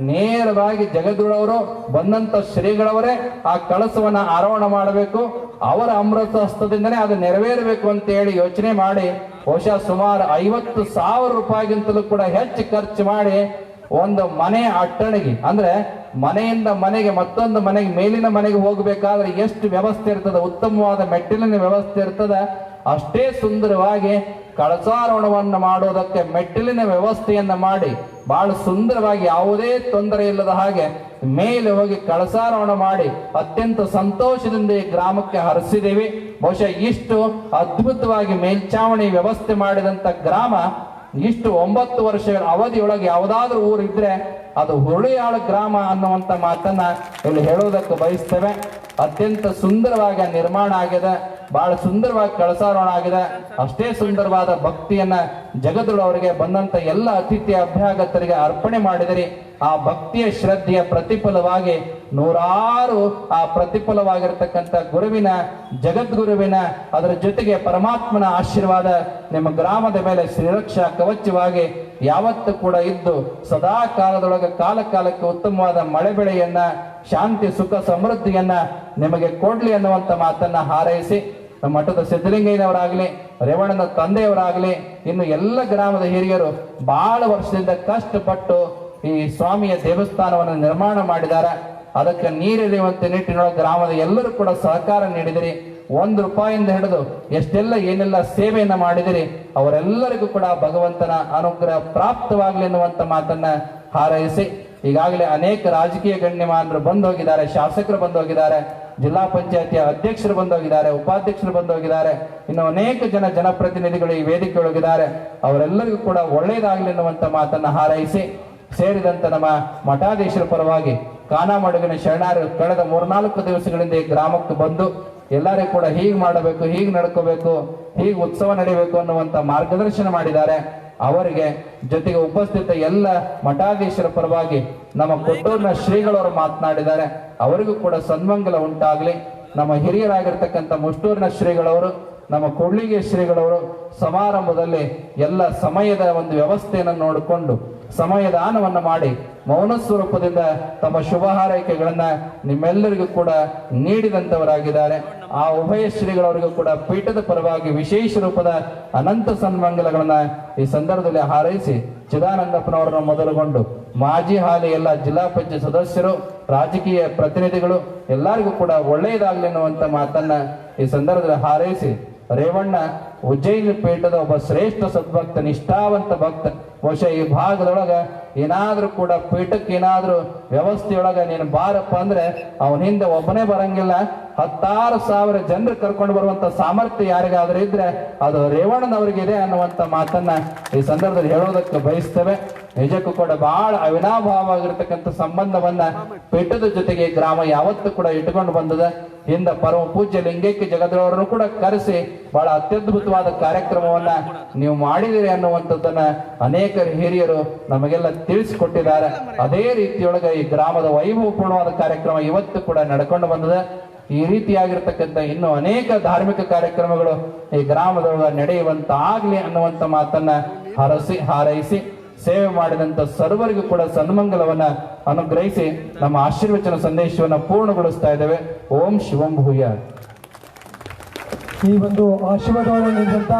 ನೇರವಾಗಿ ಜಗದುಳವರು ಬಂದಂತ ಶ್ರೀಗಳವರೇ ಆ ಕಳಸವನ್ನ ಆರೋಹಣ ಮಾಡಬೇಕು, ಅವರ ಅಮೃತ ಹಸ್ತದಿಂದನೇ ಅದು ನೆರವೇರಬೇಕು ಅಂತ ಹೇಳಿ ಯೋಚನೆ ಮಾಡಿ, ಬಹುಶಃ ಸುಮಾರು ಐವತ್ತು ಸಾವಿರ ರೂಪಾಯಿಗಿಂತಲೂ ಕೂಡ ಹೆಚ್ಚು ಖರ್ಚು ಮಾಡಿ ಒಂದು ಮನೆ ಅಟ್ಟಣಿಗೆ, ಅಂದ್ರೆ ಮನೆಯಿಂದ ಮನೆಗೆ, ಮತ್ತೊಂದು ಮನೆಗೆ, ಮೇಲಿನ ಮನೆಗೆ ಹೋಗಬೇಕಾದ್ರೆ ಎಷ್ಟು ವ್ಯವಸ್ಥೆ ಇರ್ತದೆ, ಉತ್ತಮವಾದ ಮೆಟ್ಟಿಲಿನ ವ್ಯವಸ್ಥೆ ಇರ್ತದೆ, ಅಷ್ಟೇ ಸುಂದರವಾಗಿ ಕಳಸಾರೋಹಣವನ್ನು ಮಾಡೋದಕ್ಕೆ ಮೆಟ್ಟಿಲಿನ ವ್ಯವಸ್ಥೆಯನ್ನು ಮಾಡಿ ಬಹಳ ಸುಂದರವಾಗಿ ಯಾವುದೇ ತೊಂದರೆ ಇಲ್ಲದ ಹಾಗೆ ಮೇಲೆ ಹೋಗಿ ಕಳಸಾರೋಹಣ ಮಾಡಿ ಅತ್ಯಂತ ಸಂತೋಷದಿಂದ ಈ ಗ್ರಾಮಕ್ಕೆ ಹರಿಸಿದ್ದೀವಿ. ಬಹುಶಃ ಇಷ್ಟು ಅದ್ಭುತವಾಗಿ ಮೇಲ್ಚಾವಣಿ ವ್ಯವಸ್ಥೆ ಮಾಡಿದಂತ ಗ್ರಾಮ ಇಷ್ಟು ಒಂಬತ್ತು ವರ್ಷಗಳ ಅವಧಿಯೊಳಗೆ ಯಾವುದಾದ್ರೂ ಊರಿದ್ರೆ ಅದು ಹುರುಳಿಯಾಳ ಗ್ರಾಮ ಅನ್ನುವಂತ ಮಾತನ್ನ ಇಲ್ಲಿ ಹೇಳೋದಕ್ಕೆ ಬಯಸ್ತೇವೆ. ಅತ್ಯಂತ ಸುಂದರವಾಗಿ ನಿರ್ಮಾಣ ಆಗಿದೆ. ಬಹಳ ಸುಂದರವಾಗಿ ಕಳಸಾರೋಣ ಆಗಿದೆ. ಅಷ್ಟೇ ಸುಂದರವಾದ ಭಕ್ತಿಯನ್ನ ಜಗದುಳವರಿಗೆ ಬಂದಂತ ಎಲ್ಲ ಅತಿಥಿ ಅಭ್ಯಾಗತರಿಗೆ ಅರ್ಪಣೆ ಮಾಡಿದಿರಿ. ಆ ಭಕ್ತಿಯ ಶ್ರದ್ಧೆಯ ಪ್ರತಿಫಲವಾಗಿ ನೂರಾರು ಆ ಪ್ರತಿಫಲವಾಗಿರ್ತಕ್ಕಂಥ ಗುರುವಿನ, ಜಗದ್ಗುರುವಿನ, ಅದರ ಜೊತೆಗೆ ಪರಮಾತ್ಮನ ಆಶೀರ್ವಾದ ನಿಮ್ಮ ಗ್ರಾಮದ ಮೇಲೆ ಶ್ರೀರಕ್ಷಾ ಕವಚವಾಗಿ ಯಾವತ್ತು ಕೂಡ ಇದ್ದು, ಸದಾ ಕಾಲದೊಳಗೆ ಕಾಲ ಕಾಲಕ್ಕೆ ಉತ್ತಮವಾದ ಮಳೆ ಬೆಳೆಯನ್ನ, ಶಾಂತಿ, ಸುಖ, ಸಮೃದ್ಧಿಯನ್ನ ನಿಮಗೆ ಕೊಡ್ಲಿ ಅನ್ನುವಂತ ಮಾತನ್ನ ಹಾರೈಸಿ ನಮ್ಮ ಮಠದ ಸಿದ್ಧಲಿಂಗಯ್ಯನವರಾಗಲಿ, ರೇವಣ್ಣನ ತಂದೆಯವರಾಗಲಿ, ಇನ್ನು ಎಲ್ಲ ಗ್ರಾಮದ ಹಿರಿಯರು ಬಹಳ ವರ್ಷದಿಂದ ಕಷ್ಟಪಟ್ಟು ಈ ಸ್ವಾಮಿಯ ದೇವಸ್ಥಾನವನ್ನು ನಿರ್ಮಾಣ ಮಾಡಿದ್ದಾರೆ. ಅದಕ್ಕೆ ನೀರಿಳಿಯುವಂತೆ ನಿಟ್ಟಿನೊಳಗೆ ಗ್ರಾಮದ ಎಲ್ಲರೂ ಕೂಡ ಸಹಕಾರ ನೀಡಿದಿರಿ. ಒಂದು ರೂಪಾಯಿಂದ ಹಿಡಿದು ಎಷ್ಟೆಲ್ಲ ಏನೆಲ್ಲ ಸೇವೆಯನ್ನು ಮಾಡಿದಿರಿ, ಅವರೆಲ್ಲರಿಗೂ ಕೂಡ ಭಗವಂತನ ಅನುಗ್ರಹ ಪ್ರಾಪ್ತವಾಗಲಿ ಎನ್ನುವಂತ ಮಾತನ್ನ ಹಾರೈಸಿ ಈಗಾಗಲೇ ಅನೇಕ ರಾಜಕೀಯ ಗಣ್ಯಮಾನರು ಬಂದು ಹೋಗಿದ್ದಾರೆ, ಶಾಸಕರು ಬಂದು ಹೋಗಿದ್ದಾರೆ, ಜಿಲ್ಲಾ ಪಂಚಾಯತಿಯ ಅಧ್ಯಕ್ಷರು ಬಂದು ಹೋಗಿದ್ದಾರೆ, ಉಪಾಧ್ಯಕ್ಷರು ಬಂದು ಹೋಗಿದ್ದಾರೆ. ಇನ್ನು ಅನೇಕ ಜನ ಜನಪ್ರತಿನಿಧಿಗಳು ಈ ವೇದಿಕೆ ಒಳಗಿದ್ದಾರೆ. ಅವರೆಲ್ಲರಿಗೂ ಕೂಡ ಒಳ್ಳೆಯದಾಗಲಿ ಎನ್ನುವಂತ ಮಾತನ್ನ ಹಾರೈಸಿ ಸೇರಿದಂತ ನಮ್ಮ ಮಠಾಧೀಶರ ಪರವಾಗಿ ಕಾನಾಮಡುಗಿನ ಶರಣಾರು ಕಳೆದ ಮೂರ್ನಾಲ್ಕು ದಿವಸಗಳಿಂದ ಈ ಗ್ರಾಮಕ್ಕೆ ಬಂದು ಎಲ್ಲರಿಗೂ ಕೂಡ ಹೀಗೆ ಮಾಡಬೇಕು, ಹೀಗೆ ನಡ್ಕೋಬೇಕು, ಹೀಗೆ ಉತ್ಸವ ನಡೀಬೇಕು ಅನ್ನುವಂತ ಮಾರ್ಗದರ್ಶನ ಮಾಡಿದ್ದಾರೆ. ಅವರಿಗೆ ಜೊತೆಗೆ ಉಪಸ್ಥಿತ ಎಲ್ಲ ಮಠಾಧೀಶರ ಪರವಾಗಿ ನಮ್ಮ ಕೊಟ್ಟೂರಿನ ಶ್ರೀಗಳವರು ಮಾತನಾಡಿದ್ದಾರೆ. ಅವರಿಗೂ ಕೂಡ ಸನ್ಮಂಗಲ ಉಂಟಾಗಲಿ. ನಮ್ಮ ಹಿರಿಯರಾಗಿರ್ತಕ್ಕಂಥ ಮುಷ್ಟೂರಿನ ಶ್ರೀಗಳವರು, ನಮ್ಮ ಕೊಳ್ಳಿಗೆ ಶ್ರೀಗಳವರು ಸಮಾರಂಭದಲ್ಲಿ ಎಲ್ಲ ಸಮಯದ ಒಂದು ವ್ಯವಸ್ಥೆಯನ್ನು ನೋಡಿಕೊಂಡು ಸಮಯದಾನವನ್ನು ಮಾಡಿ ಮೌನ ಸ್ವರೂಪದಿಂದ ತಮ್ಮ ಶುಭ ಹಾರೈಕೆಗಳನ್ನ ನಿಮ್ಮೆಲ್ಲರಿಗೂ ಕೂಡ ನೀಡಿದಂತವರಾಗಿದ್ದಾರೆ. ಆ ಉಭಯ ಶ್ರೀಗಳವರಿಗೂ ಕೂಡ ಪೀಠದ ಪರವಾಗಿ ವಿಶೇಷ ರೂಪದ ಅನಂತ ಸನ್ಮಂಗಲಗಳನ್ನ ಈ ಸಂದರ್ಭದಲ್ಲಿ ಹಾರೈಸಿ ಚಿದಾನಂದಪ್ಪನವರನ್ನು ಮೊದಲುಗೊಂಡು ಮಾಜಿ ಹಾಲಿ ಎಲ್ಲ ಜಿಲ್ಲಾ ಪಂಚಾಯತ್ ಸದಸ್ಯರು, ರಾಜಕೀಯ ಪ್ರತಿನಿಧಿಗಳು ಎಲ್ಲರಿಗೂ ಕೂಡ ಒಳ್ಳೆಯದಾಗಲಿ ಅನ್ನುವಂಥ ಮಾತನ್ನ ಈ ಸಂದರ್ಭದಲ್ಲಿ ಹಾರೈಸಿ ರೇವಣ್ಣ ಉಜ್ಜಯಿನಿ ಪೀಠದ ಒಬ್ಬ ಶ್ರೇಷ್ಠ ಸದ್ಭಕ್ತ, ನಿಷ್ಠಾವಂತ ಭಕ್ತ. ಬಹುಶಃ ಈ ಭಾಗದೊಳಗ ಏನಾದ್ರೂ ಕೂಡ ಪೀಠಕ್ಕೆ ಏನಾದ್ರೂ ವ್ಯವಸ್ಥೆಯೊಳಗ ನೀನು ಬಾರಪ್ಪ ಅಂದ್ರೆ ಅವನ ಹಿಂದೆ ಒಬ್ಬನೇ ಬರಂಗಿಲ್ಲ. ಹತ್ತಾರು ಸಾವಿರ ಜನರು ಕರ್ಕೊಂಡು ಬರುವಂತ ಸಾಮರ್ಥ್ಯ ಯಾರಿಗಾದ್ರೂ ಇದ್ರೆ ಅದು ರೇವಣ್ಣನವ್ರಿಗಿದೆ ಅನ್ನುವಂತ ಮಾತನ್ನ ಈ ಸಂದರ್ಭದಲ್ಲಿ ಹೇಳೋದಕ್ಕೆ ಬಯಸ್ತೇವೆ. ನಿಜಕ್ಕೂ ಕೂಡ ಬಹಳ ಅವಿನಾಭಾವವಾಗಿರ್ತಕ್ಕಂಥ ಸಂಬಂಧವನ್ನ ಪೀಠದ ಜೊತೆಗೆ ಗ್ರಾಮ ಯಾವತ್ತೂ ಕೂಡ ಇಟ್ಟುಕೊಂಡು ಬಂದದ. ಹಿಂದ ಪರಮ ಪೂಜ್ಯ ಲಿಂಗೈಕ್ಯ ಜಗದವರನ್ನು ಕೂಡ ಕರೆಸಿ ಬಹಳ ಅತ್ಯದ್ಭುತವಾದ ಕಾರ್ಯಕ್ರಮವನ್ನ ನೀವು ಮಾಡಿದಿರಿ ಅನ್ನುವಂಥದ್ದನ್ನ ಅನೇಕ ಹಿರಿಯರು ನಮಗೆಲ್ಲ ತಿಳಿಸಿಕೊಟ್ಟಿದ್ದಾರೆ. ಅದೇ ರೀತಿಯೊಳಗೆ ಈ ಗ್ರಾಮದ ವೈಭವಪೂರ್ಣವಾದ ಕಾರ್ಯಕ್ರಮ ಇವತ್ತು ಕೂಡ ನಡ್ಕೊಂಡು ಬಂದದ. ಈ ರೀತಿಯಾಗಿರ್ತಕ್ಕಂಥ ಇನ್ನು ಅನೇಕ ಧಾರ್ಮಿಕ ಕಾರ್ಯಕ್ರಮಗಳು ಈ ಗ್ರಾಮದೊಳಗೆ ನಡೆಯುವಂತಾಗ್ಲಿ ಅನ್ನುವಂಥ ಮಾತನ್ನ ಹರಸಿ ಹಾರೈಸಿ ಸೇವೆ ಮಾಡಿದಂತ ಸರ್ವರಿಗೂ ಕೂಡ ಸನ್ಮಂಗಲವನ್ನ ಅನುಗ್ರಹಿಸಿ ನಮ್ಮ ಆಶೀರ್ವಚನ ಸಂದೇಶವನ್ನ ಪೂರ್ಣಗೊಳಿಸ್ತಾ ಇದ್ದೇವೆ. ಓಂ ಶಿವಂ ಭೂಯ ಈ ಒಂದು ಆಶೀರ್ವಾದವನ್ನು ನೀಡಿದಂತ